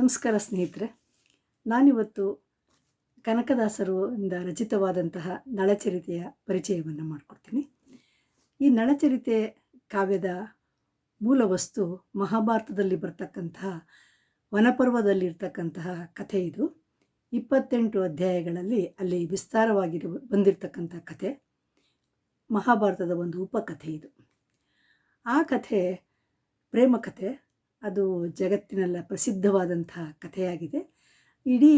ನಮಸ್ಕಾರ ಸ್ನೇಹಿತರೆ. ನಾನಿವತ್ತು ಕನಕದಾಸರು ಇಂದ ರಚಿತವಾದಂತಹ ನಳಚರಿತೆಯ ಪರಿಚಯವನ್ನು ಮಾಡಿಕೊಡ್ತೀನಿ. ಈ ನಳಚರಿತೆ ಕಾವ್ಯದ ಮೂಲ ವಸ್ತು ಮಹಾಭಾರತದಲ್ಲಿ ಬರ್ತಕ್ಕಂತಹ ವನಪರ್ವದಲ್ಲಿರ್ತಕ್ಕಂತಹ ಕಥೆ ಇದು. ಇಪ್ಪತ್ತೆಂಟು ಅಧ್ಯಾಯಗಳಲ್ಲಿ ಅಲ್ಲಿ ವಿಸ್ತಾರವಾಗಿ ಬಂದಿರತಕ್ಕಂಥ ಕಥೆ. ಮಹಾಭಾರತದ ಒಂದು ಉಪಕಥೆ ಇದು. ಆ ಕಥೆ ಪ್ರೇಮ ಕಥೆ ಅದು ಜಗತ್ತಿನೆಲ್ಲ ಪ್ರಸಿದ್ಧವಾದಂತಹ ಕಥೆಯಾಗಿದೆ. ಇಡೀ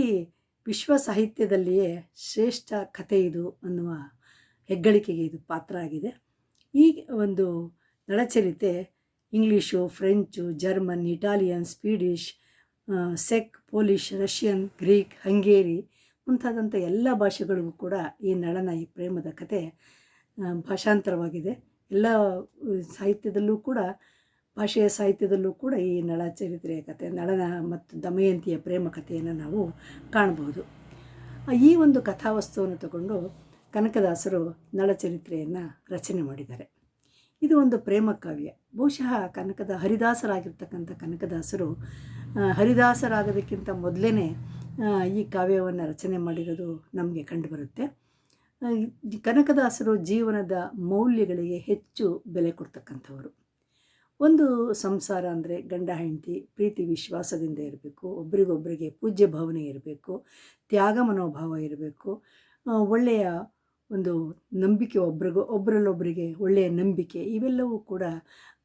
ವಿಶ್ವ ಸಾಹಿತ್ಯದಲ್ಲಿಯೇ ಶ್ರೇಷ್ಠ ಕಥೆ ಇದು ಅನ್ನುವ ಹೆಗ್ಗಳಿಕೆಗೆ ಇದು ಪಾತ್ರ ಆಗಿದೆ. ಈ ಒಂದು Nalacharite English, French, German, Italian, Swedish sec, Polish, Russian, Greek, Hungary ಮುಂತಾದಂಥ ಎಲ್ಲ ಭಾಷೆಗಳಿಗೂ ಕೂಡ ಈ ನಳನ, ಈ ಪ್ರೇಮದ ಕತೆ ಭಾಷಾಂತರವಾಗಿದೆ. ಎಲ್ಲ ಸಾಹಿತ್ಯದಲ್ಲೂ ಕೂಡ ಭಾಷೆಯ ಸಾಹಿತ್ಯದಲ್ಲೂ ಕೂಡ ಈ ನಳ ಚರಿತ್ರೆಯ ಕಥೆ ನಳನ ಮತ್ತು ದಮಯಂತಿಯ ಪ್ರೇಮ ಕಥೆಯನ್ನು ನಾವು ಕಾಣಬಹುದು. ಈ ಒಂದು ಕಥಾವಸ್ತುವನ್ನು ತಗೊಂಡು ಕನಕದಾಸರು ನಳಚರಿತ್ರೆಯನ್ನು ರಚನೆ ಮಾಡಿದ್ದಾರೆ. ಇದು ಒಂದು ಪ್ರೇಮ ಕಾವ್ಯ. ಬಹುಶಃ ಕನಕದ ಹರಿದಾಸರಾಗಿರ್ತಕ್ಕಂಥ ಕನಕದಾಸರು ಹರಿದಾಸರಾಗೋದಕ್ಕಿಂತ ಮೊದಲೇ ಈ ಕಾವ್ಯವನ್ನು ರಚನೆ ಮಾಡಿರೋದು ನಮಗೆ ಕಂಡುಬರುತ್ತೆ. ಕನಕದಾಸರು ಜೀವನದ ಮೌಲ್ಯಗಳಿಗೆ ಹೆಚ್ಚು ಬೆಲೆ ಕೊಡ್ತಕ್ಕಂಥವರು. ಒಂದು ಸಂಸಾರ ಅಂದರೆ ಗಂಡ, ಹೆಂಡತಿ, ಪ್ರೀತಿ, ವಿಶ್ವಾಸದಿಂದ ಇರಬೇಕು ಒಬ್ರಿಗೊಬ್ಬರಿಗೆ ಪೂಜ್ಯ ಭಾವನೆ ಇರಬೇಕು, ತ್ಯಾಗ ಮನೋಭಾವ ಇರಬೇಕು ಒಳ್ಳೆಯ ಒಂದು ನಂಬಿಕೆ ಒಬ್ರಿಗೂ ಒಬ್ಬರಲ್ಲೊಬ್ಬರಿಗೆ ಒಳ್ಳೆಯ ನಂಬಿಕೆ ಇವೆಲ್ಲವೂ ಕೂಡ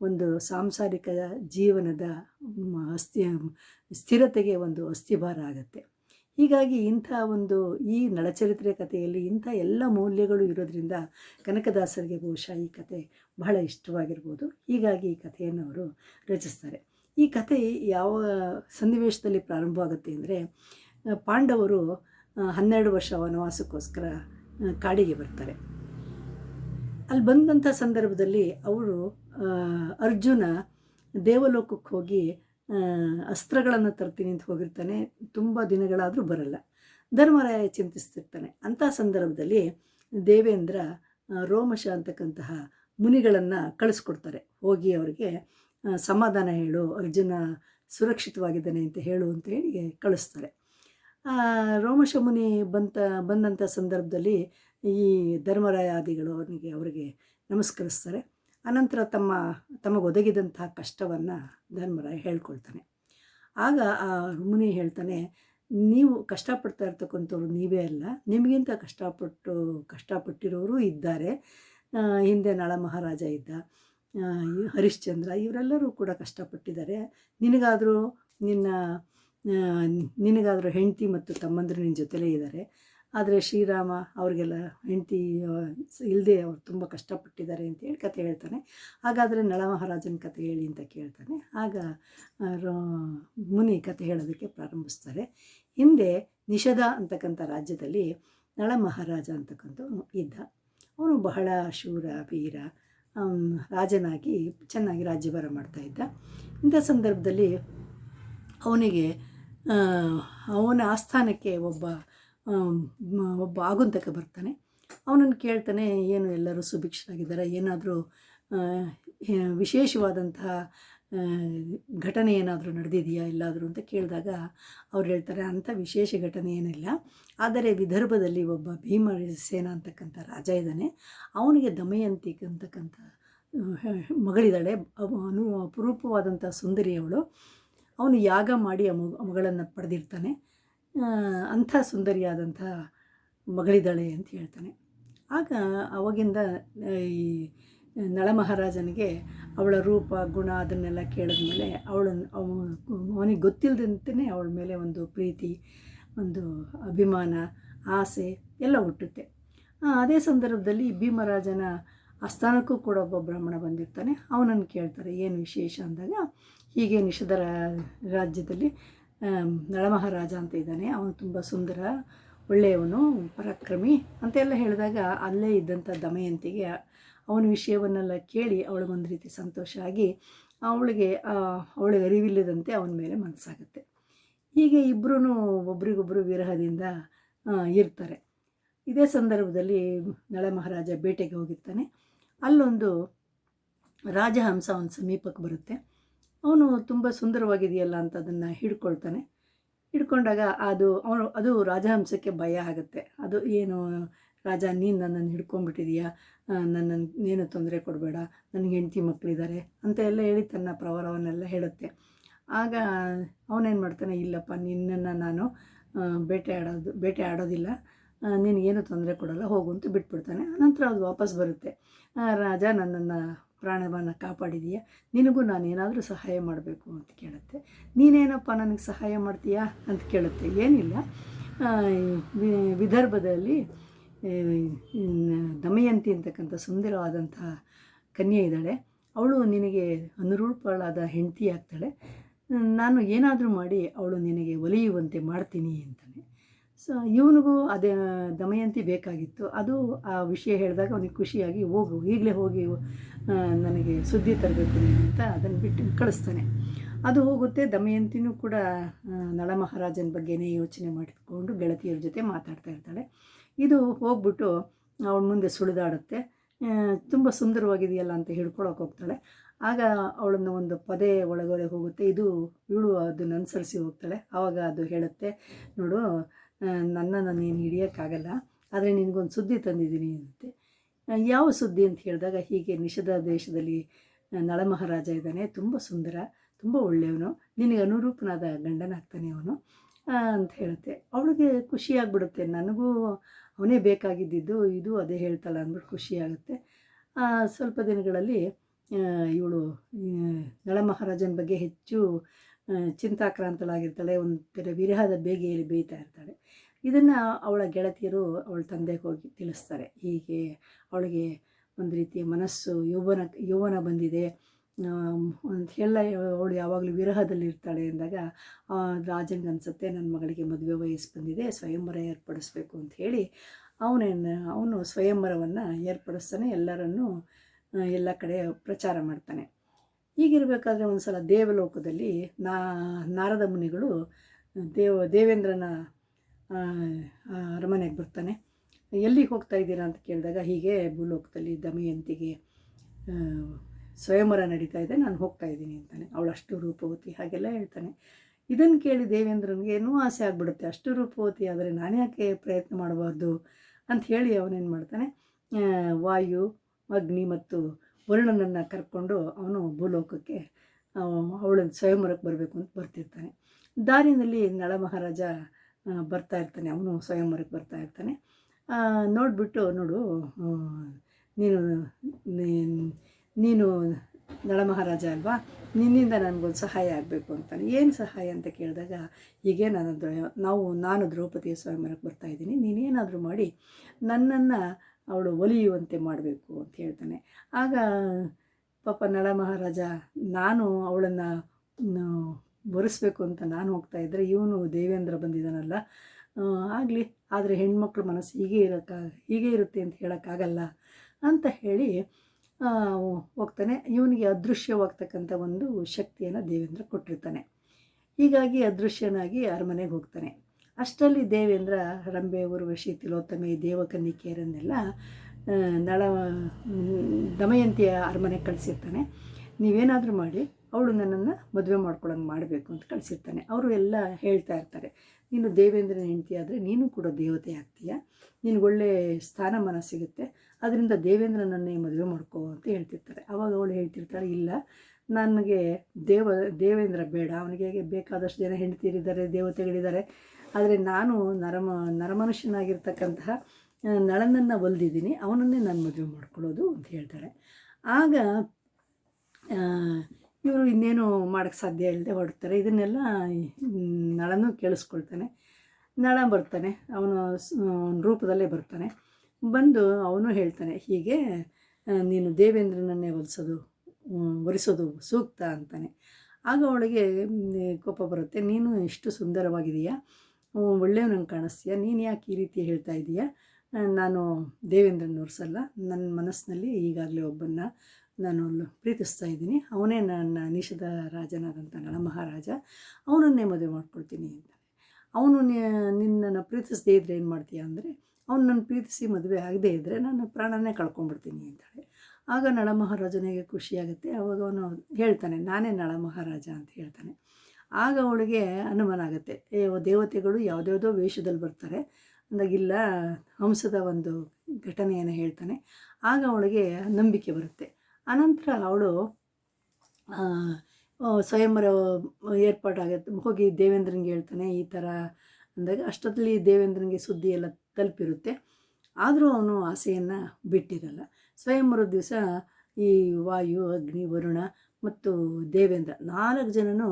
ಒಂದು ಸಾಂಸಾರಿಕ ಜೀವನದ ಅಸ್ಥಿ, ಸ್ಥಿರತೆಗೆ ಒಂದು ಅಸ್ಥಿಭಾರ ಆಗುತ್ತೆ. ಹೀಗಾಗಿ ಇಂಥ ಒಂದು ಈ ನಳಚರಿತ್ರೆ ಕಥೆಯಲ್ಲಿ ಇಂಥ ಎಲ್ಲ ಮೌಲ್ಯಗಳು ಇರೋದ್ರಿಂದ ಕನಕದಾಸರಿಗೆ ಬಹುಶಃ ಈ ಕತೆ ಬಹಳ ಇಷ್ಟವಾಗಿರ್ಬೋದು. ಹೀಗಾಗಿ ಈ ಕಥೆಯನ್ನು ಅವರು ರಚಿಸ್ತಾರೆ. ಈ ಕಥೆ ಯಾವ ಸನ್ನಿವೇಶದಲ್ಲಿ ಪ್ರಾರಂಭವಾಗುತ್ತೆ ಅಂದರೆ ಪಾಂಡವರು ಹನ್ನೆರಡು ವರ್ಷ ವನವಾಸಕ್ಕೋಸ್ಕರ ಕಾಡಿಗೆ ಬರ್ತಾರೆ. ಅಲ್ಲಿ ಬಂದಂಥ ಸಂದರ್ಭದಲ್ಲಿ ಅವರು ಅರ್ಜುನ ದೇವಲೋಕಕ್ಕೆ ಹೋಗಿ ಅಸ್ತ್ರಗಳನ್ನು ತರ್ತೀನಿ ಅಂತ ಹೋಗಿರ್ತಾನೆ, ತುಂಬ ದಿನಗಳಾದರೂ ಬರಲ್ಲ. ಧರ್ಮರಾಯ ಚಿಂತಿಸ್ತಿರ್ತಾನೆ. ಅಂಥ ಸಂದರ್ಭದಲ್ಲಿ ದೇವೇಂದ್ರ ರೋಮಶ ಅಂತಕ್ಕಂತಹ ಮುನಿಗಳನ್ನು ಕಳಿಸ್ಕೊಡ್ತಾರೆ. ಹೋಗಿ ಅವರಿಗೆ ಸಮಾಧಾನ ಹೇಳು, ಅರ್ಜುನ ಸುರಕ್ಷಿತವಾಗಿದ್ದಾನೆ ಅಂತ ಹೇಳು ಅಂತ ಹೇಳಿ ಕಳಿಸ್ತಾರೆ. ರೋಮಶ ಮುನಿ ಬಂತ, ಬಂದಂಥ ಸಂದರ್ಭದಲ್ಲಿ ಈ ಧರ್ಮರಾಯಾದಿಗಳು ಅವನಿಗೆ, ಅವರಿಗೆ ನಮಸ್ಕರಿಸ್ತಾರೆ. ಅನಂತರ ತಮ್ಮ ತಮಗೊದಗಿದಂತಹ ಕಷ್ಟವನ್ನು ಧರ್ಮರಾಯ ಹೇಳ್ಕೊಳ್ತಾನೆ. ಆಗ ಆ ಮುನಿ ಹೇಳ್ತಾನೆ, ನೀವು ಕಷ್ಟಪಡ್ತಾ ಇರ್ತಕ್ಕಂಥವ್ರು ನೀವೇ ಅಲ್ಲ, ನಿಮಗಿಂತ ಕಷ್ಟಪಟ್ಟು, ಕಷ್ಟಪಟ್ಟಿರೋರು ಇದ್ದಾರೆ. ಹಿಂದೆ ನಳ ಮಹಾರಾಜ ಇದ್ದ ಹರಿಶ್ಚಂದ್ರ, ಇವರೆಲ್ಲರೂ ಕೂಡ ಕಷ್ಟಪಟ್ಟಿದ್ದಾರೆ. ನಿನಗಾದರೂ ನಿನ್ನ ನಿನಗಾದರೂ ಹೆಂಡತಿ ಮತ್ತು ತಮ್ಮಂದರು ನಿನ್ನ ಜೊತೆಲೇ ಇದ್ದಾರೆ. ಆದರೆ ಶ್ರೀರಾಮ ಅವ್ರಿಗೆಲ್ಲ ಹೆಂಡತಿ ಇಲ್ಲದೆ ಅವ್ರು ತುಂಬ ಕಷ್ಟಪಟ್ಟಿದ್ದಾರೆ ಅಂತೇಳಿ ಕತೆ ಹೇಳ್ತಾನೆ. ಹಾಗಾದರೆ ನಳ ಮಹಾರಾಜನ ಕತೆ ಹೇಳಿ ಅಂತ ಕೇಳ್ತಾನೆ. ಆಗ ಮುನಿ ಕತೆ ಹೇಳೋದಕ್ಕೆ ಪ್ರಾರಂಭಿಸ್ತಾರೆ. ಹಿಂದೆ ನಿಷಧ ಅಂತಕ್ಕಂಥ ರಾಜ್ಯದಲ್ಲಿ ನಳ ಮಹಾರಾಜ ಅಂತಕ್ಕಂಥವನು ಇದ್ದ. ಅವನು ಬಹಳ ಶೂರ, ವೀರ ರಾಜನಾಗಿ ಚೆನ್ನಾಗಿ ರಾಜ್ಯಭಾರ ಮಾಡ್ತಾ ಇದ್ದ. ಇಂಥ ಸಂದರ್ಭದಲ್ಲಿ ಅವನಿಗೆ ಅವನ ಆಸ್ಥಾನಕ್ಕೆ ಒಬ್ಬ ಒಬ್ಬ ಆಗುಂತಕ ಬರ್ತಾನೆ. ಅವನನ್ನು ಕೇಳ್ತಾನೆ, ಏನು ಎಲ್ಲರೂ ಸುಭಿಕ್ಷರಾಗಿದ್ದಾರೆ? ಏನಾದರೂ ವಿಶೇಷವಾದಂತಹ ಘಟನೆ ಏನಾದರೂ ನಡೆದಿದೆಯಾ? ಎಲ್ಲಾದರೂ? ಅಂತ ಕೇಳಿದಾಗ ಅವ್ರು ಹೇಳ್ತಾರೆ, ಅಂಥ ವಿಶೇಷ ಘಟನೆ ಏನಿಲ್ಲ. ಆದರೆ ವಿದರ್ಭದಲ್ಲಿ ಒಬ್ಬ ಭೀಮಸೇನ ಅಂತಕ್ಕಂಥ ರಾಜ ಇದ್ದಾನೆ. ಅವನಿಗೆ ದಮಯಂತಿ ಅಂತಕ್ಕಂಥ ಮಗಳಿದ್ದಾಳೆ. ಅವನು ಅಪರೂಪವಾದಂಥ ಸುಂದರಿ ಅವಳು ಅವನು ಯಾಗ ಮಾಡಿ ಆ ಮಗಳನ್ನು ಪಡೆದಿರ್ತಾನೆ. ಅಂಥ ಸುಂದರಿಯಾದಂಥ ಮಗಳಿದ್ದಾಳೆ ಅಂತ ಹೇಳ್ತಾನೆ. ಆಗ ಅವಾಗಿಂದ ಈ ನಳ ಮಹಾರಾಜನಿಗೆ ಅವಳ ರೂಪ, ಗುಣ ಅದನ್ನೆಲ್ಲ ಕೇಳಿದ್ಮೇಲೆ ಅವಳನ್ನು ಅವನಿಗೆ ಗೊತ್ತಿಲ್ಲದಂತೆಯೇ ಅವಳ ಮೇಲೆ ಒಂದು ಪ್ರೀತಿ, ಒಂದು ಅಭಿಮಾನ, ಆಸೆ ಎಲ್ಲ ಹುಟ್ಟುತ್ತೆ. ಅದೇ ಸಂದರ್ಭದಲ್ಲಿ ಭೀಮರಾಜನ ಆಸ್ಥಾನಕ್ಕೂ ಕೂಡ ಒಬ್ಬ ಬ್ರಾಹ್ಮಣ ಬಂದಿರ್ತಾನೆ. ಅವನನ್ನು ಕೇಳ್ತಾರೆ, ಏನು ವಿಶೇಷ? ಅಂದಾಗ, ಹೀಗೆ ನಿಷಧರ ರಾಜ್ಯದಲ್ಲಿ ನಳಮಹಾರಾಜ ಅಂತ ಇದ್ದಾನೆ. ಅವನು ತುಂಬ ಸುಂದರ, ಒಳ್ಳೆಯವನು, ಪರಾಕ್ರಮಿ ಅಂತೆಲ್ಲ ಹೇಳಿದಾಗ ಅಲ್ಲೇ ಇದ್ದಂಥ ದಮಯಂತಿಗೆ ಅವನ ವಿಷಯವನ್ನೆಲ್ಲ ಕೇಳಿ ಅವಳಿಗೊಂದು ರೀತಿ ಸಂತೋಷ ಆಗಿ ಅವಳಿಗೆ ಅವಳಿಗೆ ಅರಿವಿಲ್ಲದಂತೆ ಅವನ ಮೇಲೆ ಮನಸ್ಸಾಗುತ್ತೆ. ಹೀಗೆ ಇಬ್ಬರೂ ಒಬ್ರಿಗೊಬ್ಬರು ವಿರಹದಿಂದ ಇರ್ತಾರೆ. ಇದೇ ಸಂದರ್ಭದಲ್ಲಿ ನಳ ಮಹಾರಾಜ ಬೇಟೆಗೆ ಹೋಗಿರ್ತಾನೆ. ಅಲ್ಲೊಂದು ರಾಜಹಂಸ ಅವನ ಸಮೀಪಕ್ಕೆ ಬರುತ್ತೆ. ಅವನು ತುಂಬ ಸುಂದರವಾಗಿದೆಯಲ್ಲ ಅಂತ ಅದನ್ನು ಹಿಡ್ಕೊಳ್ತಾನೆ. ಹಿಡ್ಕೊಂಡಾಗ ಅದು ಅವನು, ಅದು ರಾಜಹಂಸಕ್ಕೆ ಭಯ ಆಗುತ್ತೆ. ಅದು ಏನು, ರಾಜ ನೀನು ನನ್ನನ್ನು ಹಿಡ್ಕೊಂಡ್ಬಿಟ್ಟಿದೀಯಾ? ನನ್ನನ್ನು ಏನು ತೊಂದರೆ ಕೊಡಬೇಡ. ನನಗೆ ಹೆಂಡತಿ ಮಕ್ಕಳಿದ್ದಾರೆ ಅಂತ ಎಲ್ಲ ಹೇಳಿ ತನ್ನ ಪ್ರವರವನ್ನೆಲ್ಲ ಹೇಳುತ್ತೆ. ಆಗ ಅವನೇನು ಮಾಡ್ತಾನೆ, ಇಲ್ಲಪ್ಪ, ನಿನ್ನನ್ನು ನಾನು ಬೇಟೆ ಆಡೋದು, ಬೇಟೆ ಆಡೋದಿಲ್ಲ. ನಿನಗೇನು ತೊಂದರೆ ಕೊಡಲ್ಲ, ಹೋಗು ಅಂತ ಬಿಟ್ಬಿಡ್ತಾನೆ. ನಂತರ ಅದು ವಾಪಸ್ ಬರುತ್ತೆ. ರಾಜ ನನ್ನನ್ನು ಪ್ರಾಣವನ್ನು ಕಾಪಾಡಿದೀಯ? ನಿನಗೂ ನಾನು ಏನಾದರೂ ಸಹಾಯ ಮಾಡಬೇಕು ಅಂತ ಕೇಳುತ್ತೆ. ನೀನೇನಪ್ಪ ನನಗೆ ಸಹಾಯ ಮಾಡ್ತೀಯಾ ಅಂತ ಕೇಳುತ್ತೆ. ಏನಿಲ್ಲ. ವಿದರ್ಭದಲ್ಲಿ ದಮಯಂತಿ ಅಂತಕ್ಕಂಥ ಸುಂದರವಾದಂತಹ ಕನ್ಯೆ ಇದ್ದಾಳೆ. ಅವಳು ನಿನಗೆ ಅನುರೂಪಳಾದ ಹೆಂಡತಿ ಆಗ್ತಾಳೆ. ನಾನು ಏನಾದರೂ ಮಾಡಿ ಅವಳು ನಿನಗೆ ಒಲಿಯುವಂತೆ ಮಾಡ್ತೀನಿ ಅಂತಾನೆ ಸೊ ಇವನಿಗೂ ಅದೇ ದಮಯಂತಿ ಬೇಕಾಗಿತ್ತು. ಅದು ಆ ವಿಷಯ ಹೇಳಿದಾಗ ಅವನಿಗೆ ಖುಷಿಯಾಗಿ, ಹೋಗು, ಈಗಲೇ ಹೋಗಿ ನನಗೆ ಸುದ್ದಿ ತರಬೇಕು ಅಂತ ಅದನ್ನು ಬಿಟ್ಟು ಕಳಿಸ್ತಾನೆ. ಅದು ಹೋಗುತ್ತೆ. ದಮಯಂತಿನೂ ಕೂಡ ನಳ ಮಹಾರಾಜನ ಬಗ್ಗೆನೇ ಯೋಚನೆ ಮಾಡಿಕೊಂಡು ಗೆಳತಿಯರ ಜೊತೆ ಮಾತಾಡ್ತಾ ಇರ್ತಾಳೆ. ಇದು ಹೋಗ್ಬಿಟ್ಟು ಅವಳ ಮುಂದೆ ಸುಳಿದಾಡುತ್ತೆ. ತುಂಬ ಸುಂದರವಾಗಿದೆಯಲ್ಲ ಅಂತ ಹಿಡ್ಕೊಳಕ್ಕೆ ಹೋಗ್ತಾಳೆ. ಆಗ ಅವಳನ್ನು ಒಂದು ಪದೇ ಒಳಗಡೆ ಹೋಗುತ್ತೆ. ಇದು ಇವಳು ಅದನ್ನು ಅನುಸರಿಸಿ ಹೋಗ್ತಾಳೆ. ಆವಾಗ ಅದು ಹೇಳುತ್ತೆ, ನೋಡು ನನ್ನನ್ನು ನೀನು ಹಿಡಿಯೋಕ್ಕಾಗಲ್ಲ, ಆದರೆ ನಿನಗೊಂದು ಸುದ್ದಿ ತಂದಿದ್ದೀನಿ ಅಂತೆ. ಯಾವ ಸುದ್ದಿ ಅಂತ ಹೇಳಿದಾಗ ಹೀಗೆ ನಿಷಧ ದೇಶದಲ್ಲಿ ನಳಮಹಾರಾಜ ನಳ ಮಹಾರಾಜ ಇದ್ದಾನೆ, ತುಂಬ ಸುಂದರ, ತುಂಬ ಒಳ್ಳೆಯವನು, ನಿನಗೆ ಅನುರೂಪನಾದ ಗಂಡನಾಗ್ತಾನೆ ಅವನು ಅಂತ ಹೇಳುತ್ತೆ. ಅವಳಿಗೆ ಖುಷಿಯಾಗ್ಬಿಡುತ್ತೆ ನನಗೂ ಅವನೇ ಬೇಕಾಗಿದ್ದಿದ್ದು ಇದು, ಅದೇ ಹೇಳ್ತಲ್ಲ ಅಂದ್ಬಿಟ್ಟು ಖುಷಿಯಾಗುತ್ತೆ ಸ್ವಲ್ಪ ದಿನಗಳಲ್ಲಿ ಇವಳು ನಳ ಮಹಾರಾಜನ ಬಗ್ಗೆ ಹೆಚ್ಚು ಆ, ಒಂದು ವಿರಹದ ಬೇಗೆಯಲ್ಲಿ ಬೇಯ್ತಾ ಇರ್ತಾಳೆ. ಇದನ್ನು ಅವಳ ಗೆಳತಿಯರು ಅವಳ ತಂದೆಗೆ ಹೋಗಿ ತಿಳಿಸ್ತಾರೆ. ಹೀಗೆ ಅವಳಿಗೆ ಒಂದು ರೀತಿಯ ಮನಸ್ಸು ಯೌವನ ಯೌವನ ಬಂದಿದೆ. ಅಂತ ಎಲ್ಲ ಅವಳು ಯಾವಾಗಲೂ ವಿರಹದಲ್ಲಿ ಇರ್ತಾಳೆ ಅಂದಾಗ ರಾಜನಿಗೆ ಅನಿಸುತ್ತೆ ನನ್ನ ಮಗಳಿಗೆ ಮದುವೆ ವಯಸ್ಸು ಬಂದಿದೆ ಸ್ವಯಂವರ ಏರ್ಪಡಿಸ್ಬೇಕು ಅಂತ ಹೇಳಿ ಅವನೇನು ಅವನು ಸ್ವಯಂವರವನ್ನು ಏರ್ಪಡಿಸ್ತಾನೆ ಎಲ್ಲರನ್ನೂ ಎಲ್ಲ ಕಡೆ ಪ್ರಚಾರ ಮಾಡ್ತಾನೆ. ಹೀಗಿರಬೇಕಾದ್ರೆ ಒಂದು ಸಲ ದೇವಲೋಕದಲ್ಲಿ ನಾ, ನಾರದ ಮುನಿಗಳು, ದೇವ, ದೇವೇಂದ್ರನ ಅರಮನೆಗೆ ಬರ್ತಾನೆ. ಎಲ್ಲಿಗೆ ಹೋಗ್ತಾ ಇದ್ದೀರಾ ಅಂತ ಕೇಳಿದಾಗ ಹೀಗೆ ಭೂಲೋಕದಲ್ಲಿ ದಮಯಂತಿಗೆ ಸ್ವಯಂವರ ನಡೀತಾ ಇದೆ, ನಾನು ಹೋಗ್ತಾ ಇದ್ದೀನಿ ಅಂತಾನೆ. ಅವಳು ಅಷ್ಟು ರೂಪವತಿ ಹಾಗೆಲ್ಲ ಹೇಳ್ತಾನೆ. ಇದನ್ನು ಕೇಳಿ ದೇವೇಂದ್ರನಿಗೆ ಏನೂ ಆಸೆ ಆಗಿಬಿಡುತ್ತೆ. ಅಷ್ಟು ರೂಪವತಿ ಆದರೆ ನಾನು ಯಾಕೆ ಪ್ರಯತ್ನ ಮಾಡಬಾರ್ದು? ಅಂತ ಹೇಳಿ ಅವನೇನು ಮಾಡ್ತಾನೆ. ವಾಯು, ಅಗ್ನಿ ಮತ್ತು ವರುಣನನ್ನು ಕರ್ಕೊಂಡು ಅವನು ಭೂಲೋಕಕ್ಕೆ ಅವಳನ್ನು ಸ್ವಯಂವರಕ್ಕೆ ಬರಬೇಕು ಅಂತ ಬರ್ತಿರ್ತಾನೆ. ದಾರಿನಲ್ಲಿ ನಳ ಮಹಾರಾಜ ಬರ್ತಾ ಇರ್ತಾನೆ. ಅವನು ಸ್ವಯಂವರಕ್ಕೆ ಬರ್ತಾ ಇರ್ತಾನೆ. ನೋಡಿಬಿಟ್ಟು ನೋಡು ನೀನು, ನೀನ್- ನಳ ಮಹಾರಾಜ ಅಲ್ವಾ? ನಿನ್ನಿಂದ ನನಗೊಂದು ಸಹಾಯ ಆಗಬೇಕು ಅಂತಾನೆ. ಏನು ಸಹಾಯ ಅಂತ ಕೇಳಿದಾಗ, ಹೀಗೆ ನಾನು ನಾವು, ನಾನು ದ್ರೌಪದಿಯ ಸ್ವಯಂವರಕ್ಕೆ ಬರ್ತಾ ಇದ್ದೀನಿ. ನೀನೇನಾದರೂ ಮಾಡಿ ನನ್ನನ್ನು ಅವಳು ಒಲಿಯುವಂತೆ ಮಾಡಬೇಕು ಅಂತ ಹೇಳ್ತಾನೆ. ಆಗ ಪಾಪ ನಳ ಮಹಾರಾಜ, ನಾನು ಅವಳನ್ನು ಬರೆಸ್ಬೇಕು ಅಂತ ನಾನು ಹೋಗ್ತಾ ಇದ್ದರೆ ಇವನು ದೇವೇಂದ್ರ ಬಂದಿದ್ದಾನಲ್ಲ. ಆಗಲಿ, ಆದರೆ ಹೆಣ್ಮಕ್ಳ ಮನಸ್ಸು ಹೀಗೆ ಇರೋಕ್ಕ ಹೀಗೆ ಇರುತ್ತೆ ಅಂತ ಹೇಳೋಕ್ಕಾಗಲ್ಲ ಅಂತ ಹೇಳಿ ಹೋಗ್ತಾನೆ. ಇವನಿಗೆ ಅದೃಶ್ಯವಾಗ್ತಕ್ಕಂಥ ಒಂದು ಶಕ್ತಿಯನ್ನು ದೇವೇಂದ್ರ ಕೊಟ್ಟಿರ್ತಾನೆ. ಹೀಗಾಗಿ ಅದೃಶ್ಯನಾಗಿ ಅರಮನೆಗೆ ಹೋಗ್ತಾನೆ. ಅಷ್ಟರಲ್ಲಿ ದೇವೇಂದ್ರ ರಂಬೆ ಉರ್ವಶಿ ತಿಲೋತ್ತಮೆ ದೇವಕನ್ನಿಕೆಯರನ್ನೆಲ್ಲ ನಳ, ದಮಯಂತಿಯ ಅರಮನೆಗೆ ಕಳಿಸಿರ್ತಾನೆ. ನೀವೇನಾದರೂ ಮಾಡಿ, ಅವಳು ನನ್ನನ್ನು ಮದುವೆ ಮಾಡ್ಕೊಳ್ಳೋಂಗೆ ಮಾಡಬೇಕು ಅಂತ ಕಳಿಸಿರ್ತಾನೆ. ಅವರು ಎಲ್ಲ ಹೇಳ್ತಾ ಇರ್ತಾರೆ, ನೀನು ದೇವೇಂದ್ರನ ಹೆಂಡತಿ ಆದರೆ ನೀನು ಕೂಡ ದೇವತೆ ಆಗ್ತೀಯ. ನಿನಗೊಳ್ಳೆ ಸ್ಥಾನಮಾನ ಸಿಗುತ್ತೆ ಅದರಿಂದ ದೇವೇಂದ್ರನನ್ನೇ ಮದುವೆ ಮಾಡ್ಕೋ ಅಂತ ಹೇಳ್ತಿರ್ತಾರೆ. ಅವಾಗ ಅವಳು ಹೇಳ್ತಿರ್ತಾಳೆ, ಇಲ್ಲ, ನನಗೆ ದೇವ, ದೇವೇಂದ್ರ ಬೇಡ, ಅವನಿಗೆ ಬೇಕಾದಷ್ಟು ಜನ ಹೆಂಡತಿಯರಿದ್ದಾರೆ ದೇವತೆಗಳಿದ್ದಾರೆ ಆದರೆ ನಾನು ನರಮ, ನರಮನುಷ್ಯನಾಗಿರ್ತಕ್ಕಂತಹ ನಳನನ್ನು ಒಲ್ದಿದ್ದೀನಿ ಅವನನ್ನೇ ನಾನು ಮದುವೆ ಮಾಡ್ಕೊಳ್ಳೋದು ಅಂತ ಹೇಳ್ತಾಳೆ. ಆಗ ಇವರು ಇನ್ನೇನು ಮಾಡೋಕ್ಕೆ ಸಾಧ್ಯ ಇಲ್ಲದೆ ಹೊರಡ್ತಾರೆ. ಇದನ್ನೆಲ್ಲ ನಳನೂ ಕೇಳಿಸ್ಕೊಳ್ತಾನೆ. ನಳ ಬರ್ತಾನೆ. ಅವ್ನ ರೂಪದಲ್ಲೇ ಬರ್ತಾನೆ. ಬಂದು ಅವನು ಹೇಳ್ತಾನೆ, ಹೀಗೆ ನೀನು ದೇವೇಂದ್ರನನ್ನೇ ಒಲಿಸೋದು ಒರೆಸೋದು ಸೂಕ್ತ ಅಂತಾನೆ. ಆಗ ಅವಳಿಗೆ ಕೋಪ ಬರುತ್ತೆ. ನೀನು ಇಷ್ಟು ಸುಂದರವಾಗಿದೆಯಾ ಒಳ್ಳೆಯ ನಂಗೆ ಕಾಣಿಸ್ತೀಯ? ನೀನು ಯಾಕೆ ಈ ರೀತಿ ಹೇಳ್ತಾ ಇದೀಯ? ನಾನು ದೇವೇಂದ್ರನ ನನ್ನ ಮನಸ್ಸಿನಲ್ಲಿ ಈಗಾಗಲೇ ಒಬ್ಬನ್ನ ನಾನು ಪ್ರೀತಿಸ್ತಾ ಇದ್ದೀನಿ. ಅವನೇ ನನ್ನ ನಿಷಧ ರಾಜನಾದಂಥ ನಳ ಮಹಾರಾಜ ಅವನನ್ನೇ ಮದುವೆ ಮಾಡ್ಕೊಳ್ತೀನಿ ಅಂತಾನೆ. ಅವನು ನಿನ್ನನ್ನು ಪ್ರೀತಿಸದೇ ಇದ್ದರೆ ಏನು ಮಾಡ್ತೀಯ ಅಂದರೆ, ಅವನು ನನ್ನ ಪ್ರೀತಿಸಿ ಮದುವೆ ಆಗದೇ ಇದ್ದರೆ ನಾನು ಪ್ರಾಣನೇ ಕಳ್ಕೊಂಡ್ಬಿಡ್ತೀನಿ ಅಂತಾಳೆ. ಆಗ ನಳ ಮಹಾರಾಜನಿಗೆ ಖುಷಿಯಾಗುತ್ತೆ. ಅವಾಗ ಅವನು ಹೇಳ್ತಾನೆ, ನಾನೇ ನಳ ಮಹಾರಾಜ ಅಂತ ಹೇಳ್ತಾನೆ. ಆಗ ಅವಳಿಗೆ ಅನುಮಾನ ಆಗುತ್ತೆ. ಏ ದೇವತೆಗಳು ಯಾವುದ್ಯಾವುದೋ ವೇಷದಲ್ಲಿ ಬರ್ತಾರೆ. ಅಂದಾಗಿಲ್ಲ ಹಂಸದ ಒಂದು ಘಟನೆಯನ್ನು ಹೇಳ್ತಾನೆ. ಆಗ ಅವಳಿಗೆ ನಂಬಿಕೆ ಬರುತ್ತೆ. ಅನಂತರ ಅವಳು ಸ್ವಯಂವರ ಏರ್ಪಾಟಾಗುತ್ತೆ. ಹೋಗಿ ದೇವೇಂದ್ರನಿಗೆ ಹೇಳ್ತಾನೆ, ಈ ಥರ ಅಂದಾಗ ಅಷ್ಟೊತ್ತಲ್ಲಿ ದೇವೇಂದ್ರನಿಗೆ ಸುದ್ದಿ ಎಲ್ಲ ತಲುಪಿರುತ್ತೆ. ಆದರೂ ಅವನು ಆಸೆಯನ್ನು ಬಿಟ್ಟಿರಲ್ಲ. ಸ್ವಯಂವರ ದಿವಸ ಈ ವಾಯು, ಅಗ್ನಿ, ವರುಣ ಮತ್ತು ದೇವೇಂದ್ರ ನಾಲ್ಕು ಜನನು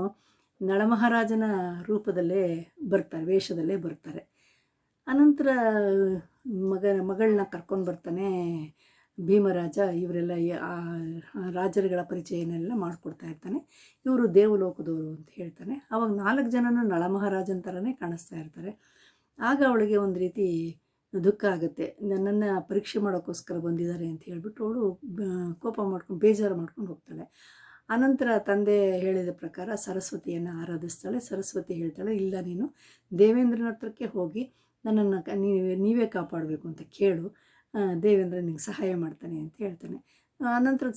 ನಳಮಹಾರಾಜನ ರೂಪದಲ್ಲೇ ಬರ್ತಾರೆ, ವೇಷದಲ್ಲೇ ಬರ್ತಾರೆ. ಅನಂತರ, ಮಗ, ಮಗಳನ್ನ ಕರ್ಕೊಂಡು ಬರ್ತಾನೆ ಭೀಮರಾಜ. ಇವರೆಲ್ಲ ರಾಜರುಗಳ ಪರಿಚಯನೆಲ್ಲ ಮಾಡಿಕೊಡ್ತಾ ಇರ್ತಾನೆ. ಇವರು ದೇವಲೋಕದವರು ಅಂತ ಹೇಳ್ತಾನೆ. ಅವಾಗ ನಾಲ್ಕು ಜನನೂ ನಳಮಹಾರಾಜನ ಥರನೇ ಕಾಣಿಸ್ತಾ ಇರ್ತಾರೆ. ಆಗ ಅವಳಿಗೆ ಒಂದು ರೀತಿ ದುಃಖ ಆಗುತ್ತೆ. ನನ್ನನ್ನು ಪರೀಕ್ಷೆ ಮಾಡೋಕ್ಕೋಸ್ಕರ ಬಂದಿದ್ದಾರೆ ಅಂತ ಹೇಳ್ಬಿಟ್ಟು ಅವಳು ಕೋಪ ಮಾಡ್ಕೊಂಡು, ಬೇಜಾರು ಮಾಡ್ಕೊಂಡು ಹೋಗ್ತಾಳೆ. ಅನಂತರ ತಂದೆ ಹೇಳಿದ ಪ್ರಕಾರ ಸರಸ್ವತಿಯನ್ನು ಆರಾಧಿಸ್ತಾಳೆ. ಸರಸ್ವತಿ ಹೇಳ್ತಾಳೆ, ಇಲ್ಲ ನೀನು ದೇವೇಂದ್ರನ ಹತ್ರಕ್ಕೆ ಹೋಗಿ ನನ್ನನ್ನು ನೀವೇ ನೀವೇ ಕಾಪಾಡಬೇಕು ಅಂತ ಕೇಳು. ದೇವೇಂದ್ರ ನಿಂಗೆ ಸಹಾಯ ಮಾಡ್ತಾನೆ ಅಂತ ಹೇಳ್ತಾನೆ. ಅನಂತರ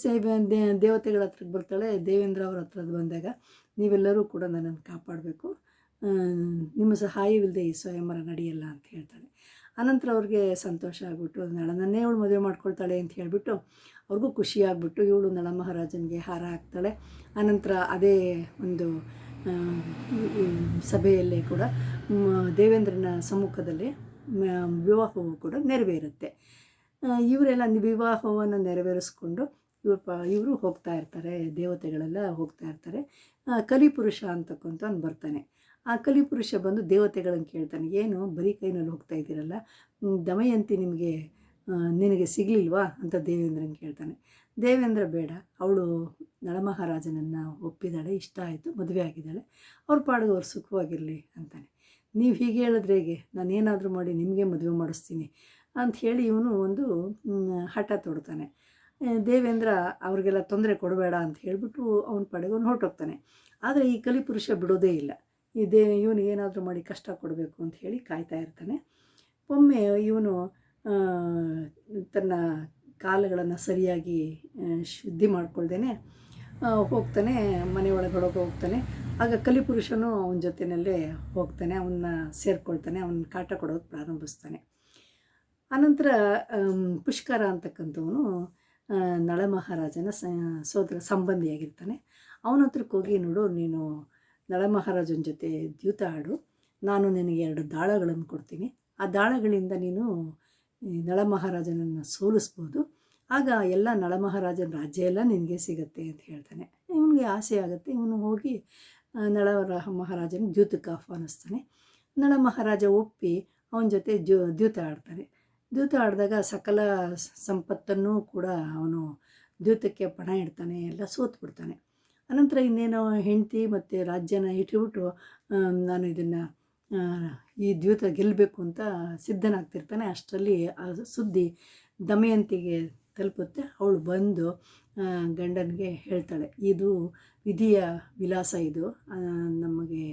ದೇ- ದೇವತೆಗಳ ಹತ್ರಕ್ಕೆ ಬರ್ತಾಳೆ. ದೇವೇಂದ್ರ ಅವ್ರ ಹತ್ರ ಬಂದಾಗ ನೀವೆಲ್ಲರೂ ಕೂಡ ನನ್ನನ್ನು ಕಾಪಾಡಬೇಕು. ನಿಮ್ಮ ಸಹಾಯವಿಲ್ಲದೆ ಈ ಸ್ವಯಂವರ ನಡೆಯಲ್ಲ ಅಂತ ಹೇಳ್ತಾಳೆ. ಅನಂತರ ಅವ್ರಿಗೆ ಸಂತೋಷ ಆಗಿಬಿಟ್ಟು ನಳನನ್ನೇ ಇವಳು ಮದುವೆ ಮಾಡ್ಕೊಳ್ತಾಳೆ ಅಂತ ಹೇಳಿಬಿಟ್ಟು ಅವ್ರಿಗೂ ಖುಷಿಯಾಗ್ಬಿಟ್ಟು ಇವಳು ನಳ ಮಹಾರಾಜನಿಗೆ ಹಾರ ಹಾಕ್ತಾಳೆ. ಅನಂತರ ಅದೇ ಒಂದು ಸಭೆಯಲ್ಲೇ ಕೂಡ ದೇವೇಂದ್ರನ ಸಮ್ಮುಖದಲ್ಲಿ ವಿವಾಹವು ಕೂಡ ನೆರವೇರುತ್ತೆ. ಇವರೆಲ್ಲ ವಿವಾಹವನ್ನು ನೆರವೇರಿಸ್ಕೊಂಡು ಇವ್ರು ಪ, ಇವರು ಹೋಗ್ತಾ ಇರ್ತಾರೆ, ದೇವತೆಗಳೆಲ್ಲ ಹೋಗ್ತಾ ಇರ್ತಾರೆ. ಕಲಿಪುರುಷ ಅಂತಕ್ಕಂಥ ಬರ್ತಾನೆ. ಆ ಕಲಿಪುರುಷ ಬಂದು ದೇವತೆಗಳನ್ನು ಕೇಳ್ತಾನೆ, ಏನು ಬರೀ ಕೈನಲ್ಲಿ ಹೋಗ್ತಾ ಇದ್ದೀರಲ್ಲ? ದಮಯಂತಿ ನಿಮಗೆ ನಿನಗೆ ಸಿಗಲಿಲ್ವಾ? ಅಂತ ದೇವೇಂದ್ರನ್ ಕೇಳ್ತಾನೆ. ದೇವೇಂದ್ರ, ಬೇಡ, ಅವಳು ನಳಮಹಾರಾಜನನ್ನು ಒಪ್ಪಿದ್ದಾಳೆ ಇಷ್ಟ ಆಯಿತು, ಮದುವೆ ಆಗಿದ್ದಾಳೆ, ಅವ್ರ ಪಾಡಿಗೆ ಅವ್ರು ಸುಖವಾಗಿರಲಿ ಅಂತಾನೆ. ನೀವು ಹೀಗೆ ಹೇಳಿದ್ರೆ ಹೇಗೆ? ನಾನು ಏನಾದರೂ ಮಾಡಿ ನಿಮಗೆ ಮದುವೆ ಮಾಡಿಸ್ತೀನಿ ಅಂತ ಹೇಳಿ ಇವನು ಒಂದು ಹಠ ತೊಡ್ತಾನೆ. ದೇವೇಂದ್ರ, ಅವ್ರಿಗೆಲ್ಲ ತೊಂದರೆ ಕೊಡಬೇಡ ಅಂತ ಹೇಳಿಬಿಟ್ಟು ಅವನ ಪಾಡಿಗೆ ಹೊರಟೋಗ್ತಾನೆ. ಆದರೆ ಈ ಕಲಿಪುರುಷ ಬಿಡೋದೇ ಇಲ್ಲ. ಈ ದೇ ಇವನಿಗೆ ಏನಾದರೂ ಮಾಡಿ ಕಷ್ಟ ಕೊಡಬೇಕು ಅಂತ ಹೇಳಿ ಕಾಯ್ತಾ ಇರ್ತಾನೆ. ಒಮ್ಮೆ ಇವನು ತನ್ನ ಕಾಲುಗಳನ್ನು ಸರಿಯಾಗಿ ಶುದ್ಧಿ ಮಾಡ್ಕೊಳ್ದೇನೆ ಹೋಗ್ತಾನೆ, ಮನೆ ಒಳಗಡೆ ಹೋಗ್ತಾನೆ. ಆಗ ಕಲಿಪುರುಷನು ಅವನ ಜೊತೆಯಲ್ಲೇ ಹೋಗ್ತಾನೆ, ಅವನ್ನ ಸೇರ್ಕೊಳ್ತಾನೆ, ಅವನ ಕಾಟ ಕೊಡೋದು ಪ್ರಾರಂಭಿಸ್ತಾನೆ. ಅನಂತರ ಪುಷ್ಕರ ಅಂತಕ್ಕಂಥವನು ನಳ ಮಹಾರಾಜನ ಸೋದರ, ಸಂಬಂಧಿಯಾಗಿರ್ತಾನೆ. ಅವನ ಹತ್ರಕ್ಕೆ ಹೋಗಿ ನೋಡು, ನೀನು ನಳ ಮಹಾರಾಜನ ಜೊತೆ ದ್ಯೂತ ಆಡು ನಾನು ನಿನಗೆ ಎರಡು ದಾಳಗಳನ್ನು ಕೊಡ್ತೀನಿ. ಆ ದಾಳಗಳಿಂದ ನೀನು, ಈ ನಳ ಮಹಾರಾಜನನ್ನು ಸೋಲಿಸ್ಬೋದು. ಆಗ ಎಲ್ಲ ನಳ ಮಹಾರಾಜನ ರಾಜ್ಯ ಎಲ್ಲ ನಿನಗೆ ಸಿಗತ್ತೆ ಅಂತ ಹೇಳ್ತಾನೆ. ಇವನಿಗೆ ಆಸೆ ಆಗುತ್ತೆ. ಇವನು ಹೋಗಿ ನಳ ಮಹಾರಾಜನ ದ್ಯೂತಕ್ಕೆ ಆಹ್ವಾನಿಸ್ತಾನೆ. ನಳ ಮಹಾರಾಜ ಒಪ್ಪಿ ಅವನ ಜೊತೆ ದ್ಯೂ, ದ್ಯೂತ ಆಡ್ತಾನೆ ದ್ಯೂತ ಆಡಿದಾಗ ಸಕಲ ಸಂಪತ್ತನ್ನು ಕೂಡ ಅವನು ದ್ಯೂತಕ್ಕೆ ಪಣ ಇಡ್ತಾನೆ, ಎಲ್ಲ ಸೋತ್ಬಿಡ್ತಾನೆ. ಅನಂತರ ಇನ್ನೇನೋ ಹೆಂಡತಿ ಮತ್ತು ರಾಜ್ಯನ ಇಟ್ಬಿಟ್ಟು ನಾನು ಇದನ್ನು ಈ ದ್ಯೂತ ಗೆಲ್ಲಬೇಕು ಅಂತ ಸಿದ್ಧನಾಗ್ತಿರ್ತಾನೆ. ಅಷ್ಟರಲ್ಲಿ ಆ ಸುದ್ದಿ ದಮಯಂತಿಗೆ ತಲುಪುತ್ತೆ. ಅವಳು ಬಂದು ಗಂಡನಿಗೆ ಹೇಳ್ತಾಳೆ, ಇದು ವಿಧಿಯ ವಿಲಾಸ ಇದು. ನಮಗೆ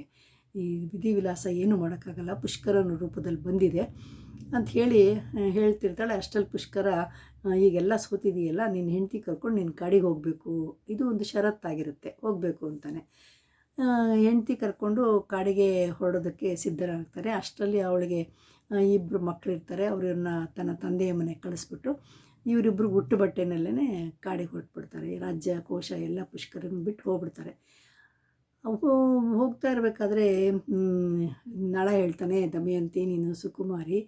ಈ ವಿಧಿ ವಿಲಾಸ ಏನು ಮಾಡೋಕ್ಕಾಗಲ್ಲ. ಪುಷ್ಕರನ ರೂಪದಲ್ಲಿ ಬಂದಿದೆ. ಅಂತ ಹೇಳಿ ಹೇಳ್ತಿರ್ತಾಳೆ. ಅಷ್ಟರಲ್ಲಿ ಪುಷ್ಕರ ಈಗೆಲ್ಲ ಸೋತಿದೆಯಲ್ಲ ನಿನ್ನ ಹೆಂಡತಿ ಕರ್ಕೊಂಡು ನಿನ್ನ ಕಾಡಿಗೆ ಹೋಗಬೇಕು. ಇದು ಒಂದು ಷರತ್ತಾಗಿರುತ್ತೆ, ಹೋಗಬೇಕು ಅಂತಾನೆ. ಹೆಂಡತಿ ಕರ್ಕೊಂಡು ಕಾಡಿಗೆ ಹೊರಡೋದಕ್ಕೆ ಸಿದ್ಧರಾಗ್ತಾರೆ. ಅಷ್ಟರಲ್ಲಿ ಅವಳಿಗೆ ಇಬ್ಬರು ಮಕ್ಕಳಿರ್ತಾರೆ ಅವ್ರನ್ನ ತನ್ನ ತಂದೆಯ ಮನೆಗೆ ಕಳಿಸ್ಬಿಟ್ಟು ಇವರಿಬ್ಬರು ಹುಟ್ಟು ಬಟ್ಟೆನಲ್ಲೇ ಕಾಡಿಗೆ ಹೊರಟ್ಬಿಡ್ತಾರೆ. ರಾಜ್ಯ, ಕೋಶ ಎಲ್ಲ ಪುಷ್ಕರನ್ನು ಬಿಟ್ಟು ಹೋಗ್ಬಿಡ್ತಾರೆ. ಹೋಗ್ತಾ ಇರಬೇಕಾದ್ರೆ ನಳ ಹೇಳ್ತಾನೆ, ದಮಯಂತಿ, ನೀನು ಸುಕುಮಾರಿ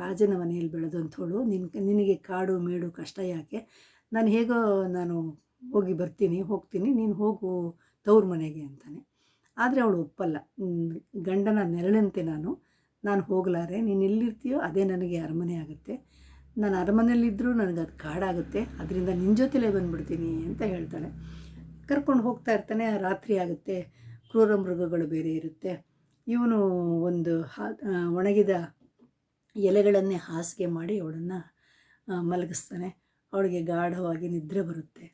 ರಾಜನ ಮನೆಯಲ್ಲಿ ಬೆಳೆದಂಥವಳು ನಿನ್, ನಿನಗೆ ಕಾಡು, ಮೇಡು ಕಷ್ಟ ಯಾಕೆ? ನಾನು ಹೇಗೋ ನಾನು ಹೋಗಿ ಬರ್ತೀನಿ, ಹೋಗ್ತೀನಿ, ನೀನು ಹೋಗು ತವ್ರ ಮನೆಗೆ ಅಂತಾನೆ. ಆದರೆ ಅವಳು ಒಪ್ಪಲ್ಲ. ಗಂಡನ ನೆರಳಂತೆ ನಾನು. ನಾನು ಹೋಗಲಾರೆ, ನೀನು ಎಲ್ಲಿರ್ತೀಯೋ ಅದೇ ನನಗೆ ಅರಮನೆ ಆಗುತ್ತೆ. ನಾನು ಅರಮನೆಯಲ್ಲಿದ್ದರೂ ನನಗೆ ಅದು ಕಾಡಾಗುತ್ತೆ. ಅದರಿಂದ ನಿನ್ನ ಜೊತೆಲೇ ಬಂದುಬಿಡ್ತೀನಿ ಅಂತ ಹೇಳ್ತಾಳೆ. ಕರ್ಕೊಂಡು ಹೋಗ್ತಾ ಇರ್ತಾನೆ, ರಾತ್ರಿ ಆಗುತ್ತೆ, ಕ್ರೂರ ಮೃಗಗಳು ಬೇರೆ ಇರುತ್ತೆ. ಇವನು ಒಂದು ಒಣಗಿದ ಎಲೆಗಳನ್ನೇ ಹಾಸಿಗೆ ಮಾಡಿ ಅವಳನ್ನು ಮಲಗಿಸ್ತಾನೆ. ಅವಳಿಗೆ ಗಾಢವಾಗಿ ನಿದ್ರೆ ಬರುತ್ತೆ.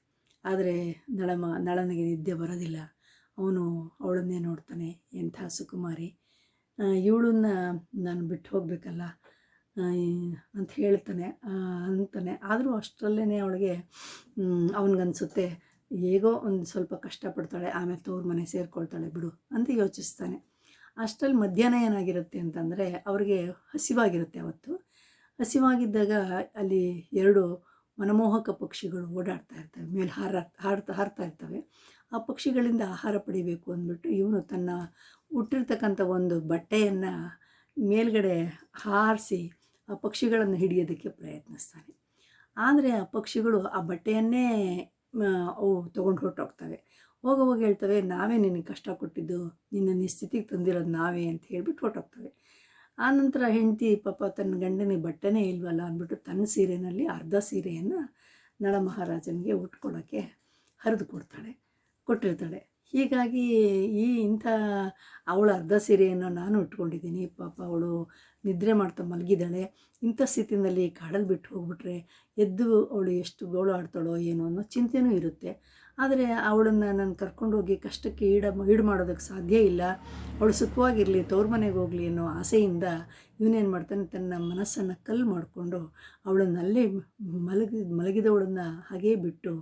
ಆದರೆ ನಳಮ, ನಳನಿಗೆ ನಿದ್ದೆ ಬರೋದಿಲ್ಲ. ಅವನು ಅವಳನ್ನೇ ನೋಡ್ತಾನೆ, ಎಂಥ ಸುಕುಮಾರಿ. ಇವಳನ್ನ ನಾನು ಬಿಟ್ಟು ಹೋಗಬೇಕಲ್ಲ ಅಂತ ಹೇಳ್ತಾನೆ ಅಂತಾನೆ. ಆದರೂ ಅಷ್ಟರಲ್ಲೇ ಅವಳಿಗೆ ಅವನಿಗನ್ಸುತ್ತೆ, ಹೇಗೋ ಒಂದು ಸ್ವಲ್ಪ ಕಷ್ಟಪಡ್ತಾಳೆ, ಆಮೇಲೆ ತವ್ರ ಮನೆ ಸೇರಿಕೊಳ್ತಾಳೆ ಬಿಡು ಅಂತ ಯೋಚಿಸ್ತಾನೆ. ಅಷ್ಟರಲ್ಲಿ ಮಧ್ಯಾಹ್ನ ಏನಾಗಿರುತ್ತೆ ಅಂತಂದರೆ ಅವ್ರಿಗೆ ಹಸಿವಾಗಿರುತ್ತೆ ಅವತ್ತು. ಹಸಿವಾಗಿದ್ದಾಗ ಅಲ್ಲಿ ಎರಡು ಮನಮೋಹಕ ಪಕ್ಷಿಗಳು ಓಡಾಡ್ತಾ ಇರ್ತವೆ, ಮೇಲೆ ಹಾರ ಹಾಡ್ತಾ ಹಾರ್ತಾ ಇರ್ತವೆ. ಆ ಪಕ್ಷಿಗಳಿಂದ ಆಹಾರ ಪಡಿಬೇಕು ಅಂದ್ಬಿಟ್ಟು ಇವನು ತನ್ನ ಹುಟ್ಟಿರ್ತಕ್ಕಂಥ ಒಂದು ಬಟ್ಟೆಯನ್ನು ಮೇಲ್ಗಡೆ ಹಾರಿಸಿ ಆ ಪಕ್ಷಿಗಳನ್ನು ಹಿಡಿಯೋದಕ್ಕೆ ಪ್ರಯತ್ನಿಸ್ತಾನೆ. ಆದರೆ ಆ ಪಕ್ಷಿಗಳು ಆ ಬಟ್ಟೆಯನ್ನೇ ಅವು ತೊಗೊಂಡು ಹೊರಟೋಗ್ತವೆ. ಹೋಗುವಾಗ ಹೇಳ್ತವೆ, ನಾವೇ ನಿನಗೆ ಕಷ್ಟ ಕೊಟ್ಟಿದ್ದು, ನಿನ್ನ ನಿಸ್ಥಿತಿಗೆ ತಂದಿರೋದು ನಾವೇ ಅಂತ ಹೇಳ್ಬಿಟ್ಟು ಹೊರಟೋಗ್ತವೆ. ಆನಂತರ ಹೆಂಡತಿ ಪಾಪ ತನ್ನ ಗಂಡನಿಗೆ ಬಟ್ಟೆನೇ ಇಲ್ವಲ್ಲ ಅಂದ್ಬಿಟ್ಟು ತನ್ನ ಸೀರೆಯಲ್ಲಿ ಅರ್ಧ ಸೀರೆಯನ್ನು ನಳ ಮಹಾರಾಜನಿಗೆ ಉಟ್ಕೊಳ್ಳೋಕ್ಕೆ ಹರಿದು ಕೊಡ್ತಾಳೆ, ಕೊಟ್ಟಿರ್ತಾಳೆ. ಹೀಗಾಗಿ ಈ ಇಂಥ ಅವಳ ಅರ್ಧ ಸೀರೆಯನ್ನು ನಾನು ಉಟ್ಕೊಂಡಿದ್ದೀನಿ, ಪಾಪ ಅವಳು ನಿದ್ರೆ ಮಾಡ್ತಾ ಮಲಗಿದ್ದಾಳೆ. ಇಂಥ ಸ್ಥಿತಿನಲ್ಲಿ ಕಾಡಲ್ಲಿ ಬಿಟ್ಟು ಹೋಗ್ಬಿಟ್ರೆ ಎದ್ದು ಅವಳು ಎಷ್ಟು ಗೋಳು ಆಡ್ತಾಳೋ ಏನೋ ಅನ್ನೋ ಚಿಂತೆನೂ ಇರುತ್ತೆ. ಆದರೆ ಅವಳನ್ನು ನಾನು ಕರ್ಕೊಂಡೋಗಿ ಕಷ್ಟಕ್ಕೆ ಈಡ ಈಡು ಮಾಡೋದಕ್ಕೆ ಸಾಧ್ಯ ಇಲ್ಲ. ಅವಳು ಸುಖವಾಗಿರಲಿ, ತವ್ರ ಮನೆಗೆ ಹೋಗಲಿ ಅನ್ನೋ ಆಸೆಯಿಂದ ಇವನೇನು ಮಾಡ್ತಾನೆ, ತನ್ನ ಮನಸ್ಸನ್ನು ಕಲ್ಲು ಮಾಡಿಕೊಂಡು ಅವಳನ್ನು ಅಲ್ಲೇ ಮಲಗಿ, ಮಲಗಿದವಳನ್ನು ಹಾಗೇ ಬಿಟ್ಟು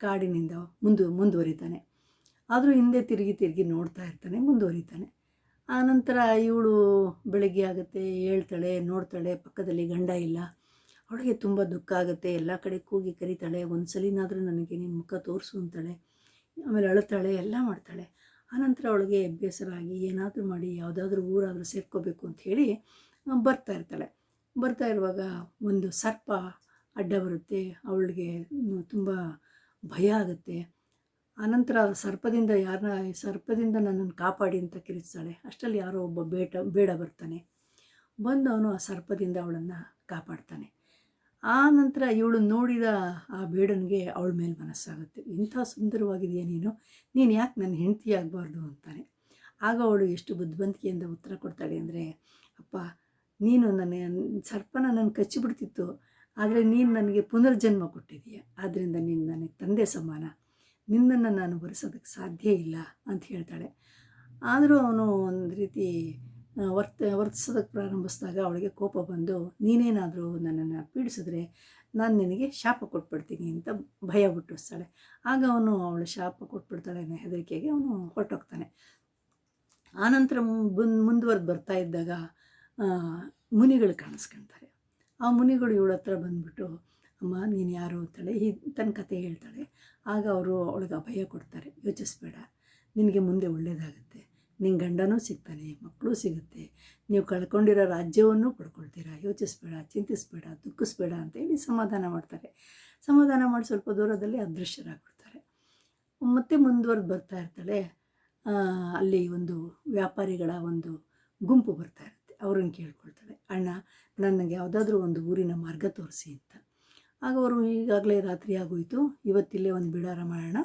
ಕಾಡಿನಿಂದ ಮುಂದು, ಮುಂದುವರಿತಾನೆ. ಆದರೂ ಹಿಂದೆ ತಿರುಗಿ ತಿರುಗಿ ನೋಡ್ತಾ ಇರ್ತಾನೆ, ಮುಂದುವರಿತಾನೆ. ಆನಂತರ ಇವಳು ಬೆಳಗ್ಗೆ ಆಗುತ್ತೆ ಹೇಳ್ತಾಳೆ ನೋಡ್ತಾಳೆ, ಪಕ್ಕದಲ್ಲಿ ಗಂಡ ಇಲ್ಲ. ಅವಳಿಗೆ ತುಂಬ ದುಃಖ ಆಗುತ್ತೆ. ಎಲ್ಲ ಕಡೆ ಕೂಗಿ ಕರೀತಾಳೆ. ಒಂದು ಸಲಿನಾದರೂ ನನಗೆ ನಿನ್ನ ಮುಖ ತೋರಿಸು ಅಂತಾಳೆ. ಆಮೇಲೆ ಅಳುತ್ತಾಳೆ, ಎಲ್ಲ ಮಾಡ್ತಾಳೆ. ಆನಂತರ ಅವಳಿಗೆ ಅಭ್ಯಾಸರಾಗಿ ಏನಾದರೂ ಮಾಡಿ, ಯಾವುದಾದ್ರೂ ಊರಾದರೂ ಸೇರ್ಕೋಬೇಕು ಅಂತ ಹೇಳಿ ಬರ್ತಾ ಇರ್ತಾಳೆ. ಬರ್ತಾ ಇರುವಾಗ ಒಂದು ಸರ್ಪ ಅಡ್ಡ ಬರುತ್ತೆ. ಅವಳಿಗೆ ತುಂಬ ಭಯ ಆಗುತ್ತೆ. ಆನಂತರ ಸರ್ಪದಿಂದ ಯಾರನ್ನ ಸರ್ಪದಿಂದ ನನ್ನನ್ನು ಕಾಪಾಡಿ ಅಂತ ಕಿರಿಸ್ತಾಳೆ. ಅಷ್ಟರಲ್ಲಿ ಯಾರೋ ಒಬ್ಬ ಬೇಟ, ಬೇಡ ಬರ್ತಾನೆ. ಬಂದು ಅವನು ಆ ಸರ್ಪದಿಂದ ಅವಳನ್ನು ಕಾಪಾಡ್ತಾನೆ. ಆ ನಂತರ ಇವಳು ನೋಡಿದ ಆ ಬೇಡನಿಗೆ ಅವಳ ಮೇಲೆ ಮನಸ್ಸಾಗುತ್ತೆ. ಇಂಥ ಸುಂದರವಾಗಿದೆಯಾ ನೀನು? ನೀನು ಯಾಕೆ ನನ್ನ ಹೆಂಡತಿ ಆಗಬಾರ್ದು ಅಂತಾನೆ. ಆಗ ಅವಳು ಎಷ್ಟು ಬುದ್ಧಿವಂತಿಕೆಯಿಂದ ಉತ್ತರ ಕೊಡ್ತಾಳೆ ಅಂದರೆ, ಅಪ್ಪ, ನೀನು ನನ್ನ ಸರ್ಪನ ನನ್ನ ಕಚ್ಚಿಬಿಡ್ತಿತ್ತು. ಆದರೆ ನೀನು ನನಗೆ ಪುನರ್ಜನ್ಮ ಕೊಟ್ಟಿದೀಯ ಆದ್ದರಿಂದ ನೀನು ನನಗೆ ತಂದೆ ಸಮಾನ. ನಿನ್ನನ್ನು ನಾನು ಬರೆಸೋದಕ್ಕೆ ಸಾಧ್ಯ ಇಲ್ಲ ಅಂತ ಹೇಳ್ತಾಳೆ. ಆದರೂ ಅವನು ಒಂದು ರೀತಿ ವರ್ತ ವರ್ತಿಸೋದಕ್ಕೆ ಪ್ರಾರಂಭಿಸಿದಾಗ ಅವಳಿಗೆ ಕೋಪ ಬಂದು, ನೀನೇನಾದರೂ ನನ್ನನ್ನು ಪೀಡಿಸಿದ್ರೆ ನಾನು ನಿನಗೆ ಶಾಪ ಕೊಟ್ಬಿಡ್ತೀನಿ ಅಂತ ಭಯ ಹುಟ್ಟಿಸ್ತಾಳೆ. ಆಗ ಅವನು ಅವಳು ಶಾಪ ಕೊಟ್ಬಿಡ್ತಾಳೆ ಅನ್ನೋ ಹೆದರಿಕೆಗೆ ಅವನು ಹೊರಟೋಗ್ತಾನೆ. ಆನಂತರ ಮುಂದೆ ಮುಂದುವರೆದು ಬರ್ತಾ ಇದ್ದಾಗ ಮುನಿಗಳು ಕಾಣಿಸ್ಕೊಳ್ತಾರೆ ಆ ಮುನಿಗಳು ಇವಳ ಹತ್ರ ಬಂದ್ಬಿಟ್ಟು, ಅಮ್ಮ, ನೀನು ಯಾರು? ಅಂತಾಳೆ ಈ ತನ್ನ ಕತೆ ಹೇಳ್ತಾಳೆ. ಆಗ ಅವರು ಅವಳಿಗೆ ಅಭಯ ಕೊಡ್ತಾರೆ. ಯೋಚಿಸ್ಬೇಡ, ನಿನಗೆ ಮುಂದೆ ಒಳ್ಳೆಯದಾಗುತ್ತೆ ನಿನ್ನ ಗಂಡನೂ ಸಿಗ್ತಾನೆ, ಮಕ್ಕಳು ಸಿಗುತ್ತೆ. ನೀವು ಕಳ್ಕೊಂಡಿರೋ ರಾಜ್ಯವನ್ನು ಪಡ್ಕೊಳ್ತೀರಾ. ಯೋಚಿಸ್ಬೇಡ, ಚಿಂತಿಸ್ಬೇಡ, ದುಃಖಿಸ್ಬೇಡ ಅಂತ ಹೇಳಿ ಸಮಾಧಾನ ಮಾಡ್ತಾರೆ. ಸಮಾಧಾನ ಮಾಡಿ ಸ್ವಲ್ಪ ದೂರದಲ್ಲಿ ಅದೃಶ್ಯರಾಗ್ಬಿಡ್ತಾರೆ. ಮತ್ತೆ ಮುಂದುವರೆದು ಬರ್ತಾ ಇರ್ತಾಳೆ ಅಲ್ಲಿ ಒಂದು ವ್ಯಾಪಾರಿಗಳ ಒಂದು ಗುಂಪು ಬರ್ತಾ ಇರುತ್ತೆ. ಅವ್ರನ್ನ ಕೇಳ್ಕೊಳ್ತಾಳೆ ಅಣ್ಣ, ನನಗೆ ಯಾವುದಾದ್ರೂ ಒಂದು ಊರಿನ ಮಾರ್ಗ ತೋರಿಸಿ ಅಂತ. ಆಗ ಅವರು ಈಗಾಗಲೇ ರಾತ್ರಿ ಆಗೋಯ್ತು. ಇವತ್ತಿಲ್ಲೇ ಒಂದು ಬಿಡಾರ ಮಾಡೋಣ.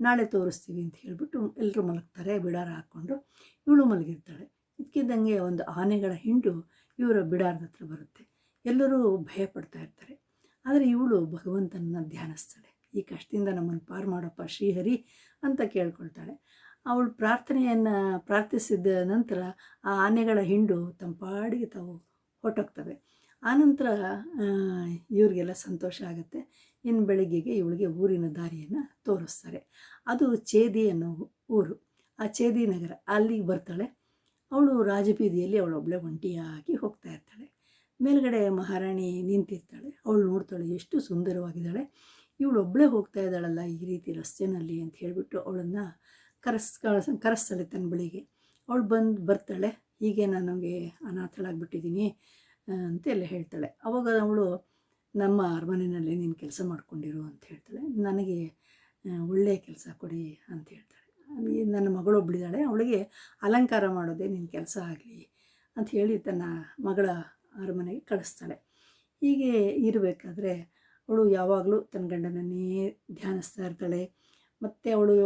ನಾಳೆ ತೋರಿಸ್ತೀವಿ ಅಂತ ಹೇಳಿಬಿಟ್ಟು ಎಲ್ಲರೂ ಮಲಗ್ತಾರೆ, ಬಿಡಾರ ಹಾಕ್ಕೊಂಡು. ಇವಳು ಮಲಗಿರ್ತಾಳೆ. ಇದ್ಕಿದ್ದಂಗೆ ಒಂದು ಆನೆಗಳ ಹಿಂಡು ಇವರ ಬಿಡಾರದ ಹತ್ರ ಬರುತ್ತೆ. ಎಲ್ಲರೂ ಭಯ ಪಡ್ತಾ ಇರ್ತಾರೆ. ಆದರೆ ಇವಳು ಭಗವಂತನನ್ನ ಧ್ಯಾನಿಸ್ತಾಳೆ. ಈ ಕಷ್ಟದಿಂದ ನಮ್ಮನ್ನು ಪಾರು ಮಾಡಪ್ಪ ಶ್ರೀಹರಿ ಅಂತ ಕೇಳ್ಕೊಳ್ತಾಳೆ. ಅವಳು ಪ್ರಾರ್ಥನೆಯನ್ನು ಪ್ರಾರ್ಥಿಸಿದ ನಂತರ ಆ ಆನೆಗಳ ಹಿಂಡು ತಂಪಾಡಿಗೆ ಪಾಡಿಗೆ ತಾವು ಹೊರಟೋಗ್ತವೆ. ಆನಂತರ ಇವ್ರಿಗೆಲ್ಲ ಸಂತೋಷ ಆಗುತ್ತೆ. ಇನ್ನು ಬೆಳಗ್ಗೆಗೆ ಇವಳಿಗೆ ಊರಿನ ದಾರಿಯನ್ನು ತೋರಿಸ್ತಾರೆ. ಅದು ಚೇದಿ ಅನ್ನೋ ಊರು. ಆ ಚೇದಿ ನಗರ ಅಲ್ಲಿಗೆ ಬರ್ತಾಳೆ. ಅವಳು ರಾಜಬೀದಿಯಲ್ಲಿ ಅವಳೊಬ್ಬಳೆ ಒಂಟಿಯಾಗಿ ಹೋಗ್ತಾ ಇರ್ತಾಳೆ. ಮೇಲ್ಗಡೆ ಮಹಾರಾಣಿ ನಿಂತಿರ್ತಾಳೆ. ಅವಳು ನೋಡ್ತಾಳೆ ಎಷ್ಟು ಸುಂದರವಾಗಿದ್ದಾಳೆ. ಇವಳೊಬ್ಬಳೇ ಹೋಗ್ತಾ ಇದ್ದಾಳಲ್ಲ ಈ ರೀತಿ ರಸ್ತೆನಲ್ಲಿ ಅಂತ ಹೇಳಿಬಿಟ್ಟು ಅವಳನ್ನು ಕರೆಸ್ ಕರೆಸ್- ಕರೆಸ್ತಾಳೆ ತನ್ನ ಬಳಿಗೆ. ಅವಳು ಬಂದು, ಬರ್ತಾಳೆ. ಹೀಗೆ ನನಗೆ ಅನಾಥಳಾಗ್ಬಿಟ್ಟಿದ್ದೀನಿ. ಆ, ಅಂತೆಲ್ಲ ಹೇಳ್ತಾಳೆ. ಅವಾಗ ಅವಳು ನಮ್ಮ ಅರಮನೆಯಲ್ಲಿ ನೀನು ಕೆಲಸ ಮಾಡ್ಕೊಂಡಿರು ಅಂತ ಹೇಳ್ತಾಳೆ. ನನಗೆ ಒಳ್ಳೆಯ ಕೆಲಸ ಕೊಡಿ ಅಂತ ಹೇಳ್ತಾಳೆ. ನನ್ನ ಮಗಳು ಒಬ್ಬಳಿದ್ದಾಳೆ ಅವಳಿಗೆ ಅಲಂಕಾರ ಮಾಡೋದೇ ನಿನ್ನ ಕೆಲಸ ಆಗಲಿ ಅಂತ ಹೇಳಿ ತನ್ನ ಮಗಳ ಅರಮನೆಗೆ ಕಳಿಸ್ತಾಳೆ. ಹೀಗೆ ಇರಬೇಕಾದ್ರೆ ಅವಳು ಯಾವಾಗಲೂ ತನ್ನ ಗಂಡನನ್ನೇ ಧ್ಯಾನಿಸ್ತಾ ಇರ್ತಾಳೆ. ಮತ್ತು ಅವಳು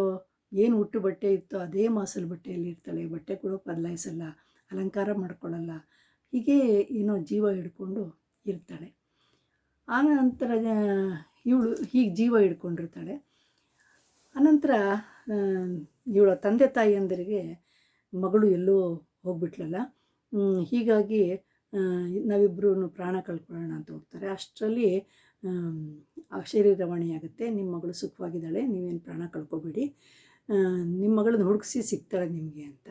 ಏನು ಹುಟ್ಟು ಬಟ್ಟೆ ಇತ್ತೋ ಅದೇ ಮಾಸಲು ಬಟ್ಟೆಯಲ್ಲಿ ಇರ್ತಾಳೆ. ಬಟ್ಟೆ ಕೂಡ ಬದಲಾಯಿಸಲ್ಲ ಅಲಂಕಾರ ಮಾಡ್ಕೊಳ್ಳಲ್ಲ. ಹೀಗೆ ಏನೋ ಜೀವ ಹಿಡ್ಕೊಂಡು ಇರ್ತಾಳೆ. ಆನಂತರ ಇವಳು ಹೀಗೆ ಜೀವ ಹಿಡ್ಕೊಂಡಿರ್ತಾಳೆ. ಅನಂತರ ಇವಳ ತಂದೆ ತಾಯಿಯಂದರಿಗೆ ಮಗಳು ಎಲ್ಲೋ ಹೋಗ್ಬಿಟ್ಲಲ್ಲ. ಹೀಗಾಗಿ ನಾವಿಬ್ಬರೂ ಪ್ರಾಣ ಕಳ್ಕೊಳ್ಳೋಣ ಅಂತ ಹೋಗ್ತಾರೆ. ಅಷ್ಟರಲ್ಲಿ ಶರೀರವಾಣಿ ಆಗುತ್ತೆ. ನಿಮ್ಮ ಮಗಳು ಸುಖವಾಗಿದ್ದಾಳೆ, ನೀವೇನು ಪ್ರಾಣ ಕಳ್ಕೊಬೇಡಿ. ನಿಮ್ಮ ಮಗಳನ್ನ ಹುಡುಕಿಸಿ ಸಿಗ್ತಾಳೆ ನಿಮಗೆ ಅಂತ.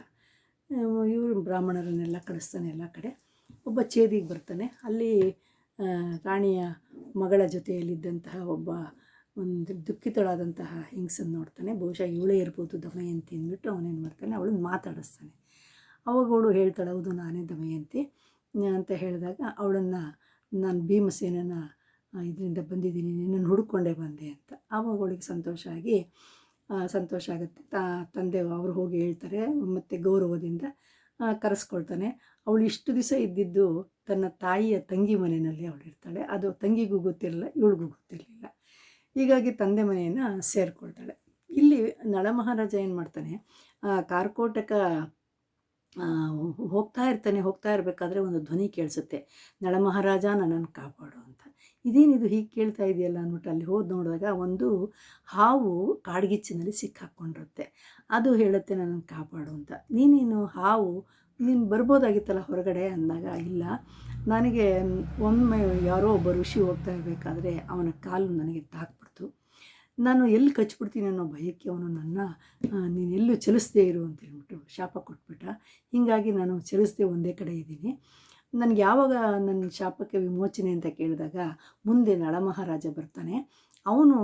ಇವರು ಬ್ರಾಹ್ಮಣರನ್ನೆಲ್ಲ ಕಳಿಸ್ತಾನೆ ಎಲ್ಲ ಕಡೆ. ಒಬ್ಬ ಛೇದಿಗೆ ಬರ್ತಾನೆ. ಅಲ್ಲಿ ರಾಣಿಯ ಮಗಳ ಜೊತೆಯಲ್ಲಿದ್ದಂತಹ ಒಬ್ಬ ಒಂದು ದುಃಖಿತಳಾದಂತಹ ಹೆಂಗಸನ್ನು ನೋಡ್ತಾನೆ. ಬಹುಶಃ ಇವಳೇ ಇರ್ಬೋದು ದಮಯಂತಿ ಅಂದ್ಬಿಟ್ಟು ಅವನೇನು ಮಾಡ್ತಾನೆ, ಅವಳನ್ನ ಮಾತಾಡಿಸ್ತಾನೆ. ಅವಾಗ ಅವಳು ಹೇಳ್ತಾಳೆ, ಹೌದು, ನಾನೇ ದಮಯಂತಿ. ಅಂತ ಹೇಳಿದಾಗ ಅವಳನ್ನು, ನಾನು ಭೀಮಸೇನನ ಇದರಿಂದ ಬಂದಿದ್ದೀನಿ, ನಿನ್ನನ್ನು ಹುಡ್ಕೊಂಡೇ ಬಂದೆ ಅಂತ. ಆವಾಗ ಅವಳಿಗೆ ಸಂತೋಷ ಆಗಿ ಸಂತೋಷ ಆಗುತ್ತೆ. ತಂದೆ ಅವರು ಹೋಗಿ ಹೇಳ್ತಾರೆ, ಮತ್ತು ಗೌರವದಿಂದ ಕರೆಸ್ಕೊಳ್ತಾನೆ. ಅವಳು ಇಷ್ಟು ದಿವಸ ಇದ್ದಿದ್ದು ತನ್ನ ತಾಯಿಯ ತಂಗಿ ಮನೆಯಲ್ಲಿ ಅವಳು ಇರ್ತಾಳೆ. ಅದು ತಂಗಿಗೂ ಗೊತ್ತಿರಲಿಲ್ಲ ಇವಳಿಗೂ ಗೊತ್ತಿರಲಿಲ್ಲ. ಹೀಗಾಗಿ ತಂದೆ ಮನೆಯನ್ನು ಸೇರಿಕೊಳ್ತಾಳೆ. ಇಲ್ಲಿ ನಳ ಮಹಾರಾಜ ಏನು ಮಾಡ್ತಾನೆ ಕಾರ್ಕೋಟಕ ಹೋಗ್ತಾ ಇರ್ತಾನೆ, ಹೋಗ್ತಾ ಇರಬೇಕಾದ್ರೆ ಒಂದು ಧ್ವನಿ ಕೇಳಿಸುತ್ತೆ. ನಳ ಮಹಾರಾಜ ನನ್ನನ್ನು ಕಾಪಾಡು ಅಂತ. ಇದೇನಿದು ಹೀಗೆ ಕೇಳ್ತಾ ಇದೆಯಲ್ಲ ಅಂದ್ಬಿಟ್ಟು ಅಲ್ಲಿ ಹೋದ್ ನೋಡಿದಾಗ ಒಂದು ಹಾವು ಕಾಡ್ಗಿಚ್ಚಿನಲ್ಲಿ ಸಿಕ್ಕಾಕ್ಕೊಂಡಿರುತ್ತೆ ಅದು ಹೇಳುತ್ತೆ ನನ್ನನ್ನು ಕಾಪಾಡು ಅಂತ. ನೀನೇನು ಹಾವು ನೀನು ಬರ್ಬೋದಾಗಿತ್ತಲ್ಲ ಹೊರಗಡೆ ಅಂದಾಗ, ಇಲ್ಲ. ನನಗೆ ಒಮ್ಮೆ ಯಾರೋ ಒಬ್ಬ ಋಷಿ ಹೋಗ್ತಾ ಇರಬೇಕಾದ್ರೆ ಅವನ ಕಾಲು ನನಗೆ ತಾಕ್ಬಿಡ್ತು. ನಾನು ಎಲ್ಲಿ ಕಚ್ಬಿಡ್ತೀನಿ ಅನ್ನೋ ಭಯಕ್ಕೆ ಅವನು ನನ್ನ ನೀನು ಎಲ್ಲೂ ಚಲಿಸದೇ ಇರು ಅಂತ ಹೇಳ್ಬಿಟ್ಟು ಶಾಪ ಕೊಟ್ಬಿಟ್ಟ. ಹೀಗಾಗಿ ನಾನು ಚಲಿಸದೆ ಒಂದೇ ಕಡೆ ಇದ್ದೀನಿ. ನನಗೆ ಯಾವಾಗ ನನ್ನ ಶಾಪಕ್ಕೆ ವಿಮೋಚನೆ ಅಂತ ಕೇಳಿದಾಗ ಮುಂದೆ ನಳಮಹಾರಾಜ ಬರ್ತಾನೆ. ಅವನು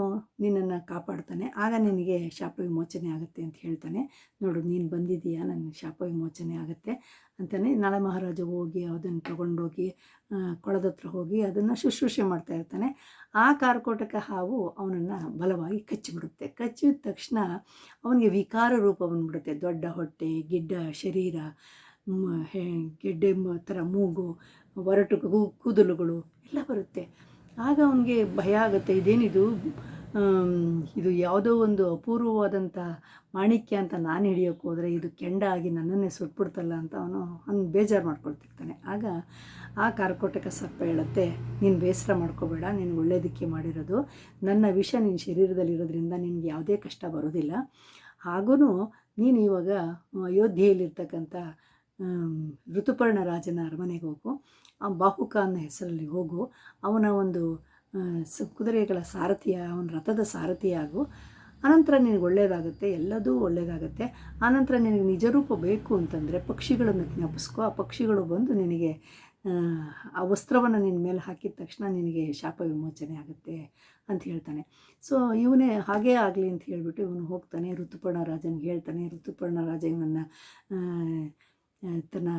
ನಿನ್ನನ್ನು ಕಾಪಾಡ್ತಾನೆ. ಆಗ ನಿನಗೆ ಶಾಪ ವಿಮೋಚನೆ ಆಗುತ್ತೆ ಅಂತ ಹೇಳ್ತಾನೆ. ನೋಡು, ನೀನು ಬಂದಿದ್ದೀಯಾ? ನನ್ನ ಶಾಪ ವಿಮೋಚನೆ ಆಗುತ್ತೆ ಅಂತಲೇ ನಳಮಹಾರಾಜ ಹೋಗಿ ಅದನ್ನು ತಗೊಂಡೋಗಿ ಕೊಳದತ್ರ ಕೊಳದ ಹತ್ರ ಹೋಗಿ ಅದನ್ನು ಶುಶ್ರೂಷೆ ಮಾಡ್ತಾ ಇರ್ತಾನೆ. ಆ ಕಾರ್ಕೋಟಕ ಹಾವು ಅವನನ್ನು ಬಲವಾಗಿ ಕಚ್ಚಿಬಿಡುತ್ತೆ. ಕಚ್ಚಿದ ತಕ್ಷಣ ಅವನಿಗೆ ವಿಕಾರ ರೂಪ ಬಂದ್ಬಿಡುತ್ತೆ. ದೊಡ್ಡ ಹೊಟ್ಟೆ, ಗಿಡ್ಡ, ಶರೀರ ಗೆಡ್ಡೆ ಥರ ಮೂಗು, ಒರಟು ಕೂದಲುಗಳು ಎಲ್ಲ ಬರುತ್ತೆ. ಆಗ ಅವನಿಗೆ ಭಯ ಆಗುತ್ತೆ. ಇದೇನಿದು? ಇದು ಯಾವುದೋ ಒಂದು ಅಪೂರ್ವವಾದಂಥ ಮಾಣಿಕ್ಯ ಅಂತ ನಾನು ಹಿಡಿಯೋಕ್ಕೆ ಹೋದರೆ ಇದು ಕೆಂಡ ಆಗಿ ನನ್ನನ್ನೇ ಸುಟ್ಬಿಡ್ತಲ್ಲ ಅಂತ ಅವನು ಅವ್ನು ಬೇಜಾರು ಮಾಡ್ಕೊಳ್ತಿರ್ತಾನೆ. ಆಗ ಆ ಕಾರ್ಕೋಟಕ ಸರ್ಪ ಹೇಳುತ್ತೆ, ನೀನು ಬೇಸರ ಮಾಡ್ಕೋಬೇಡ, ನೀನು ಒಳ್ಳೇದಕ್ಕೆ ಮಾಡಿರೋದು. ನನ್ನ ವಿಷ ನಿನ್ನ ಶರೀರದಲ್ಲಿರೋದ್ರಿಂದ ನಿನಗೆ ಯಾವುದೇ ಕಷ್ಟ ಬರೋದಿಲ್ಲ. ಹಾಗೂ ನೀನು ಇವಾಗ ಅಯೋಧ್ಯೆಯಲ್ಲಿರ್ತಕ್ಕಂಥ ಋತುಪರ್ಣ ರಾಜನ ಅರಮನೆಗೆ ಹೋಗು. ಆ ಬಾಹುಕ ಅನ್ನೋ ಹೆಸರಲ್ಲಿ ಹೋಗು ಅವನ ಒಂದು ಸ ಕುದುರೆಗಳ ಸಾರಥಿಯ ಅವನ ರಥದ ಸಾರಥಿಯಾಗು ಆನಂತರ ನಿನಗೆ ಒಳ್ಳೆಯದಾಗುತ್ತೆ ಎಲ್ಲದೂ ಒಳ್ಳೆಯದಾಗುತ್ತೆ. ಆನಂತರ ನಿನಗೆ ನಿಜರೂಪ ಬೇಕು ಅಂತಂದರೆ ಪಕ್ಷಿಗಳನ್ನು ಜ್ಞಾಪಿಸ್ಕೊ. ಆ ಪಕ್ಷಿಗಳು ಬಂದು ನಿನಗೆ ಆ, ವಸ್ತ್ರವನ್ನು ನಿನ್ನ ಮೇಲೆ ಹಾಕಿದ ತಕ್ಷಣ ನಿನಗೆ ಶಾಪ ವಿಮೋಚನೆ ಆಗುತ್ತೆ ಅಂತ ಹೇಳ್ತಾನೆ. ಸೊ ಇವನೇ ಹಾಗೇ ಆಗಲಿ ಅಂತ ಹೇಳಿಬಿಟ್ಟು ಇವನು ಹೋಗ್ತಾನೆ. ಋತುಪರ್ಣ ರಾಜನಿಗೆ ಹೇಳ್ತಾನೆ. ಋತುಪರ್ಣ ರಾಜ ಇವನನ್ನು ತನ್ನ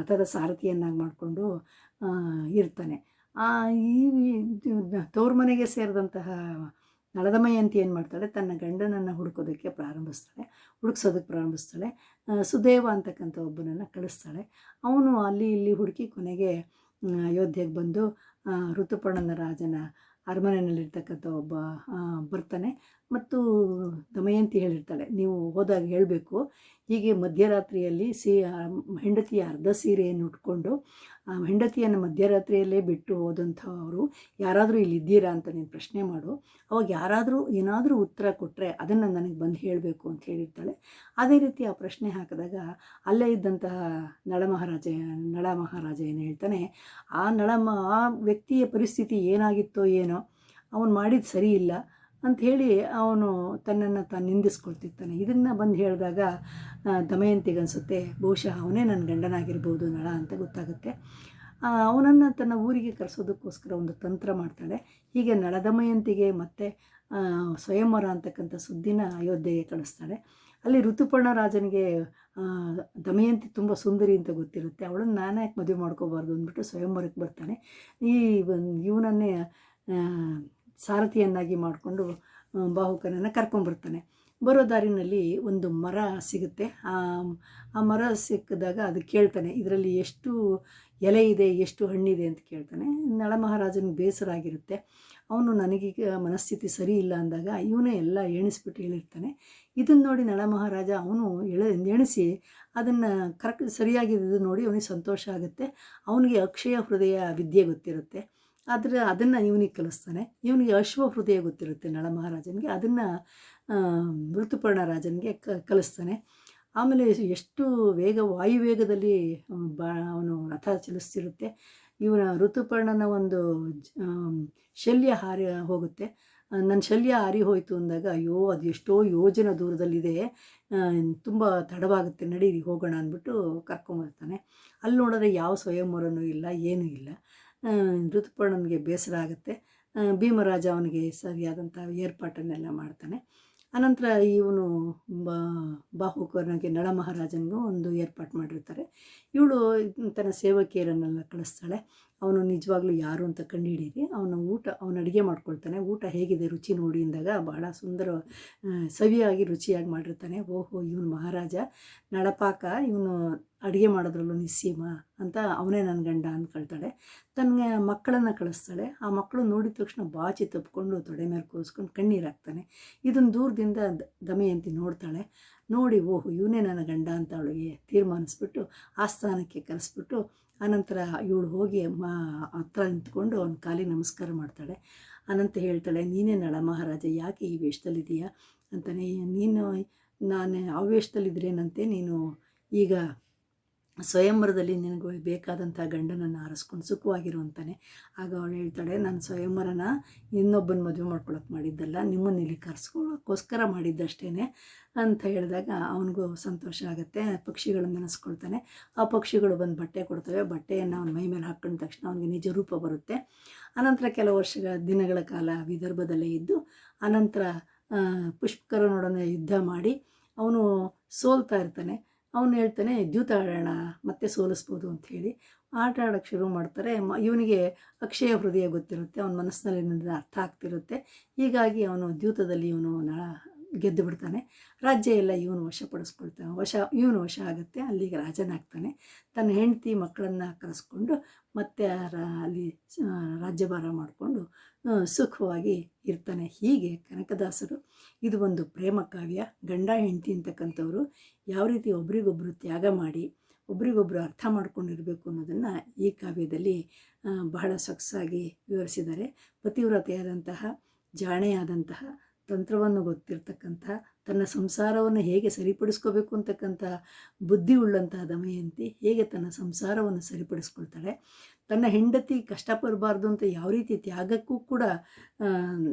ರಥದ ಸಾರಥಿಯನ್ನಾಗಿ ಮಾಡಿಕೊಂಡು ಇರ್ತಾನೆ. ಆ, ಈ ತವ್ರ ಮನೆಗೆ ಸೇರಿದಂತಹ ನಳದಮಯಂತಿ ಏನು ಮಾಡ್ತಾಳೆ? ತನ್ನ ಗಂಡನನ್ನು ಹುಡುಕೋದಕ್ಕೆ ಪ್ರಾರಂಭಿಸ್ತಾಳೆ. ಹುಡುಕ್ಸೋದಕ್ಕೆ ಪ್ರಾರಂಭಿಸ್ತಾಳೆ. ಸುದೇವ ಅಂತಕ್ಕಂಥ ಒಬ್ಬನನ್ನು ಕಳಿಸ್ತಾಳೆ. ಅವನು ಅಲ್ಲಿ ಇಲ್ಲಿ ಹುಡುಕಿ ಕೊನೆಗೆ ಅಯೋಧ್ಯೆಗೆ ಬಂದು ಋತುಪರ್ಣನ ರಾಜನ ಅರಮನೆಯಲ್ಲಿರ್ತಕ್ಕಂಥ ಒಬ್ಬ ಬರ್ತಾನೆ. ಮತ್ತು ದಮಯಂತಿ ಹೇಳಿರ್ತಾಳೆ, ನೀವು ಹೋದಾಗ ಹೇಳಬೇಕು. ಹೀಗೆ ಮಧ್ಯರಾತ್ರಿಯಲ್ಲಿ ಸಿ ಹೆಂಡತಿಯ ಅರ್ಧ ಸೀರೆಯನ್ನು ಉಟ್ಕೊಂಡು, ಆ, ಹೆಂಡತಿಯನ್ನು ಮಧ್ಯರಾತ್ರಿಯಲ್ಲೇ ಬಿಟ್ಟು ಹೋದಂಥವರು ಯಾರಾದರೂ ಇಲ್ಲಿ ಇದ್ದೀರಾ ಅಂತ ನೀನು ಪ್ರಶ್ನೆ ಮಾಡು. ಅವಾಗ ಯಾರಾದರೂ ಏನಾದರೂ ಉತ್ತರ ಕೊಟ್ಟರೆ ಅದನ್ನು ನನಗೆ ಬಂದು ಹೇಳಬೇಕು ಅಂತ ಹೇಳಿರ್ತಾಳೆ. ಅದೇ ರೀತಿ ಆ ಪ್ರಶ್ನೆ ಹಾಕಿದಾಗ, ಅಲ್ಲೇ ಇದ್ದಂತಹ ನಳ ಮಹಾರಾಜ ನಳ ಮಹಾರಾಜ ಏನು ಹೇಳ್ತಾನೆ, ಆ ನಳಮ, ಆ ವ್ಯಕ್ತಿಯ ಪರಿಸ್ಥಿತಿ ಏನಾಗಿತ್ತೋ ಏನೋ, ಅವನು ಮಾಡಿದ್ದು ಸರಿ ಇಲ್ಲ. ಅಂಥೇಳಿ ಅವನು ತನ್ನನ್ನು ತಾನು ನಿಂದಿಸ್ಕೊಳ್ತಿರ್ತಾನೆ. ಇದನ್ನು ಬಂದು ಹೇಳಿದಾಗ ದಮಯಂತಿಗೆ ಅನಿಸುತ್ತೆ ಬಹುಶಃ ಅವನೇ ನನ್ನ ಗಂಡನಾಗಿರ್ಬೋದು ನಳ ಅಂತ ಗೊತ್ತಾಗುತ್ತೆ. ಅವನನ್ನು ತನ್ನ ಊರಿಗೆ ಕರೆಸೋದಕ್ಕೋಸ್ಕರ ಒಂದು ತಂತ್ರ ಮಾಡ್ತಾಳೆ. ಹೀಗೆ ನಳದಮಯಂತಿಗೆ ಮತ್ತು ಆ, ಸ್ವಯಂವರ ಅಂತಕ್ಕಂಥ ಸುದ್ದಿನ ಅಯೋಧ್ಯೆಗೆ ಕಳಿಸ್ತಾಳೆ. ಅಲ್ಲಿ ಋತುಪರ್ಣ ರಾಜನಿಗೆ ದಮಯಂತಿ ತುಂಬ ಸುಂದರಿ ಅಂತ ಗೊತ್ತಿರುತ್ತೆ. ಅವಳನ್ನು ನಾನೇ ಯಾಕೆ ಮದುವೆ ಮಾಡ್ಕೋಬಾರ್ದು ಅಂದ್ಬಿಟ್ಟು ಸ್ವಯಂವರಕ್ಕೆ ಬರ್ತಾನೆ. ಈ ಇವನನ್ನೇ ಸಾರಥಿಯನ್ನಾಗಿ ಮಾಡಿಕೊಂಡು ಬಾಹುಕನನ್ನು ಕರ್ಕೊಂಡ್ಬರ್ತಾನೆ ಬರೋ ದಾರಿನಲ್ಲಿ ಒಂದು ಮರ ಸಿಗುತ್ತೆ. ಆ ಮರ ಸಿಕ್ಕಿದಾಗ ಅದು ಕೇಳ್ತಾನೆ, ಇದರಲ್ಲಿ ಎಷ್ಟು ಎಲೆ ಇದೆ, ಎಷ್ಟು ಹಣ್ಣಿದೆ? ಅಂತ ಕೇಳ್ತಾನೆ. ನಳ ಮಹಾರಾಜನಿಗೆ ಬೇಸರ ಆಗಿರುತ್ತೆ ಅವನು ನನಗೀಗ ಮನಸ್ಥಿತಿ ಸರಿ ಇಲ್ಲ ಅಂದಾಗ ಇವನೇ ಎಲ್ಲ ಎಣಿಸ್ಬಿಟ್ಟು ಹೇಳಿರ್ತಾನೆ. ಇದನ್ನು ನೋಡಿ ನಳ ಮಹಾರಾಜ ಅವನು ಎಳೆ, ಎಣಿಸಿ ಅದನ್ನು ಕರೆಕ್ಟ್ ಸರಿಯಾಗಿದ್ದು ನೋಡಿ ಅವನಿಗೆ ಸಂತೋಷ ಆಗುತ್ತೆ. ಅವನಿಗೆ ಅಕ್ಷಯ ಹೃದಯ ವಿದ್ಯೆ ಗೊತ್ತಿರುತ್ತೆ. ಆದರೆ ಅದನ್ನು ಇವನಿಗೆ ಕಲಿಸ್ತಾನೆ. ಇವನಿಗೆ ಅಶ್ವ ಹೃದಯ ಗೊತ್ತಿರುತ್ತೆ ನಳ ಮಹಾರಾಜನಿಗೆ. ಅದನ್ನು ಋತುಪರ್ಣ ರಾಜನಿಗೆ ಕ, ಕಲಿಸ್ತಾನೆ. ಆಮೇಲೆ ಎಷ್ಟು ವೇಗ ವಾಯುವೇಗದಲ್ಲಿ ಬಾ, ಅವನು ರಥ ಚಲಿಸ್ತಿರುತ್ತೆ. ಇವನ ಋತುಪರ್ಣನ ಒಂದು ಶಲ್ಯ ಹಾರಿ ಹೋಗುತ್ತೆ. ನನ್ನ ಶಲ್ಯ ಹಾರಿ ಹೋಯಿತು ಅಂದಾಗ, ಅಯ್ಯೋ, ಅದು ಎಷ್ಟೋ ಯೋಜನ ದೂರದಲ್ಲಿದೆ. ತುಂಬ ತಡವಾಗುತ್ತೆ, ನಡೀರಿ, ಹೋಗೋಣ ಅಂದ್ಬಿಟ್ಟು ಕರ್ಕೊಂಬರ್ತಾನೆ. ಅಲ್ಲಿ ನೋಡಿದ್ರೆ ಯಾವ ಸ್ವಯಂವರನೂ ಇಲ್ಲ, ಏನೂ ಇಲ್ಲ. ಋತುಪರ್ಣನಿಗೆ ಬೇಸರ ಆಗುತ್ತೆ. ಭೀಮರಾಜ ಅವನಿಗೆ ಸರಿಯಾದಂಥ ಏರ್ಪಾಟನ್ನೆಲ್ಲ ಮಾಡ್ತಾನೆ. ಅನಂತರ ಇವನು ಬಾ ಬಾಹುಕರ್ನಿಗೆ ನಳ ಮಹಾರಾಜನಿಗೂ ಒಂದು ಏರ್ಪಾಟು ಮಾಡಿರ್ತಾರೆ. ಇವಳು ತನ್ನ ಸೇವಕಿಯರನ್ನೆಲ್ಲ ಕಳಿಸ್ತಾಳೆ. ಅವನು ನಿಜವಾಗ್ಲೂ ಯಾರು ಅಂತ ಕಂಡುಹಿಡೀರಿ ಅವನ ಊಟ, ಅವನು ಅಡುಗೆ ಮಾಡ್ಕೊಳ್ತಾನೆ. ಊಟ ಹೇಗಿದೆ? ರುಚಿ ನೋಡಿ ಅಂದಾಗ ಬಹಳ ಸುಂದರ ಸವಿಯಾಗಿ ರುಚಿಯಾಗಿ ಮಾಡಿರ್ತಾನೆ. ಓಹೋ, ಇವನು ಮಹಾರಾಜ. ನಡಪಾಕ ಇವನು ಅಡುಗೆ ಮಾಡೋದ್ರಲ್ಲೂ ನಿಸ್ಸೀಮ ಅಂತ ಅವನೇ ನನ್ನ ಗಂಡ ಅಂದ್ಕೊಳ್ತಾಳೆ ತನ್ನ ಮಕ್ಕಳನ್ನು ಕಳಿಸ್ತಾಳೆ. ಆ ಮಕ್ಕಳು ನೋಡಿದ ತಕ್ಷಣ ಬಾಚಿ ತಪ್ಪಿಕೊಂಡು ತೊಡೆ ಮೇಲೆ ಕೂರಿಸ್ಕೊಂಡು ಕಣ್ಣೀರು ಹಾಕ್ತಾನೆ. ಇದನ್ನು ದೂರದಿಂದ ದಮಯಂತಿ ನೋಡ್ತಾಳೆ. ನೋಡಿ, ಓಹೋ, ಇವನೇ ನನ್ನ ಗಂಡ ಅಂತ ಅವಳಿಗೆ ತೀರ್ಮಾನಿಸ್ಬಿಟ್ಟು, ಆಸ್ಥಾನಕ್ಕೆ ಕರೆಸ್ಬಿಟ್ಟು ಆನಂತರ ಇವಳು ಹೋಗಿ ಮ ಹತ್ರ ನಿಂತ್ಕೊಂಡು ಅವನ ಕಾಲಿಗೆ ನಮಸ್ಕಾರ ಮಾಡ್ತಾಳೆ. ಅನಂತ ಹೇಳ್ತಾಳೆ, ನೀನೇ ನಳ ಮಹಾರಾಜ, ಯಾಕೆ ಈ ವೇಷದಲ್ಲಿದ್ದೀಯಾ? ಅಂತಾನೆ, ನೀನು, ನಾನು ಆ ವೇಷದಲ್ಲಿದ್ರೇನಂತೆ, ನೀನು ಈಗ ಸ್ವಯಂವರದಲ್ಲಿ ನಿನಗೆ ಬೇಕಾದಂಥ ಗಂಡನನ್ನು ಆರಿಸ್ಕೊಂಡು ಸುಖವಾಗಿರುವಂತಾನೆ ಆಗ ಅವಳು ಹೇಳ್ತಾಳೆ, ನಾನು ಸ್ವಯಂವರನ ಇನ್ನೊಬ್ಬನ ಮದುವೆ ಮಾಡ್ಕೊಳಕ್ಕೆ ಮಾಡಿದ್ದಲ್ಲ ನಿಮ್ಮನ್ನು ಇಲ್ಲಿ ಕರೆಸ್ಕೊಳ್ಳೋಕ್ಕೋಸ್ಕರ ಮಾಡಿದ್ದಷ್ಟೇ ಅಂತ ಹೇಳಿದಾಗ ಅವನಿಗೂ ಸಂತೋಷ ಆಗುತ್ತೆ. ಪಕ್ಷಿಗಳನ್ನು ನೆನೆಸ್ಕೊಳ್ತಾನೆ. ಆ ಪಕ್ಷಿಗಳು ಬಂದು ಬಟ್ಟೆ ಕೊಡ್ತವೆ. ಬಟ್ಟೆಯನ್ನು ಅವನ ಮೈ ಮೇಲೆ ಹಾಕೊಂಡ ತಕ್ಷಣ ಅವನಿಗೆ ನಿಜ ರೂಪ ಬರುತ್ತೆ. ಅನಂತರ ಕೆಲವು ವರ್ಷಗಳ ದಿನಗಳ ಕಾಲ ವಿದರ್ಭದಲ್ಲೇ ಇದ್ದು, ಅನಂತರ ಪುಷ್ಕರನೊಡನೆ ಯುದ್ಧ ಮಾಡಿ ಅವನು ಸೋಲ್ತಾ ಇರ್ತಾನೆ. ಅವನು ಹೇಳ್ತಾನೆ ದ್ಯೂತ ಆಡೋಣ ಮತ್ತೆ ಸೋಲಿಸ್ಬೋದು ಹೇಳಿ. ಆಟ ಆಡೋಕ್ಕೆ ಶುರು ಮಾಡ್ತಾರೆ. ಮ, ಇವನಿಗೆ ಅಕ್ಷಯ ಹೃದಯ ಗೊತ್ತಿರುತ್ತೆ, ಅವನ ಮನಸ್ಸಿನಲ್ಲಿ ಅರ್ಥ ಆಗ್ತಿರುತ್ತೆ. ಹೀಗಾಗಿ ಅವನು ದ್ಯೂತದಲ್ಲಿ ಇವನು ಗೆದ್ದು ಬಿಡ್ತಾನೆ. ರಾಜ್ಯ ಎಲ್ಲ ಇವನು ವಶಪಡಿಸ್ಕೊಳ್ತಾನೆ. ವಶ, ಇವನು ವಶ ಆಗುತ್ತೆ, ಅಲ್ಲಿಗೆ ರಾಜನಾಗ್ತಾನೆ. ತನ್ನ ಹೆಂಡತಿ ಮಕ್ಕಳನ್ನು ಕರೆಸ್ಕೊಂಡು ಮತ್ತೆ ಅಲ್ಲಿ ರಾಜ್ಯಭಾರ ಮಾಡಿಕೊಂಡು ಸುಖವಾಗಿ ಇರ್ತಾನೆ. ಹೀಗೆ ಕನಕದಾಸರು. ಇದು ಒಂದು ಪ್ರೇಮ ಕಾವ್ಯ. ಗಂಡ, ಹೆಂಡತಿ ಅಂತಕ್ಕಂಥವ್ರು ಯಾವ ರೀತಿ ಒಬ್ರಿಗೊಬ್ಬರು ತ್ಯಾಗ ಮಾಡಿ ಒಬ್ರಿಗೊಬ್ಬರು ಅರ್ಥ ಮಾಡ್ಕೊಂಡಿರಬೇಕು ಅನ್ನೋದನ್ನು ಈ ಕಾವ್ಯದಲ್ಲಿ ಬಹಳ ಸೊಗಸಾಗಿ ವಿವರಿಸಿದ್ದಾರೆ. ಪತಿವ್ರತೆಯಾದಂತಹ, ಜಾಣೆಯಾದಂತಹ ತಂತ್ರವನ್ನು ಗೊತ್ತಿರ್ತಕ್ಕಂಥ, ತನ್ನ ಸಂಸಾರವನ್ನು ಹೇಗೆ ಸರಿಪಡಿಸ್ಕೋಬೇಕು ಅಂತಕ್ಕಂಥ ಬುದ್ಧಿ ಉಳ್ಳಂತಹ ದಮಯಂತಿ ಹೇಗೆ ತನ್ನ ಸಂಸಾರವನ್ನು ಸರಿಪಡಿಸ್ಕೊಳ್ತಾಳೆ, ತನ್ನ ಹೆಂಡತಿ ಕಷ್ಟಪಡಬಾರ್ದು ಅಂತ ಯಾವ ರೀತಿ ತ್ಯಾಗಕ್ಕೂ ಕೂಡ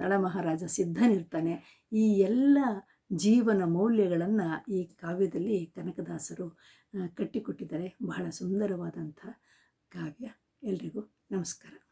ನಳ ಮಹಾರಾಜ ಸಿದ್ಧನಿರ್ತಾನೆ. ಈ ಎಲ್ಲ ಜೀವನ ಮೌಲ್ಯಗಳನ್ನು ಈ ಕಾವ್ಯದಲ್ಲಿ ಕನಕದಾಸರು ಕಟ್ಟಿಕೊಟ್ಟಿದ್ದಾರೆ. ಬಹಳ ಸುಂದರವಾದಂಥ ಕಾವ್ಯ. ಎಲ್ರಿಗೂ ನಮಸ್ಕಾರ.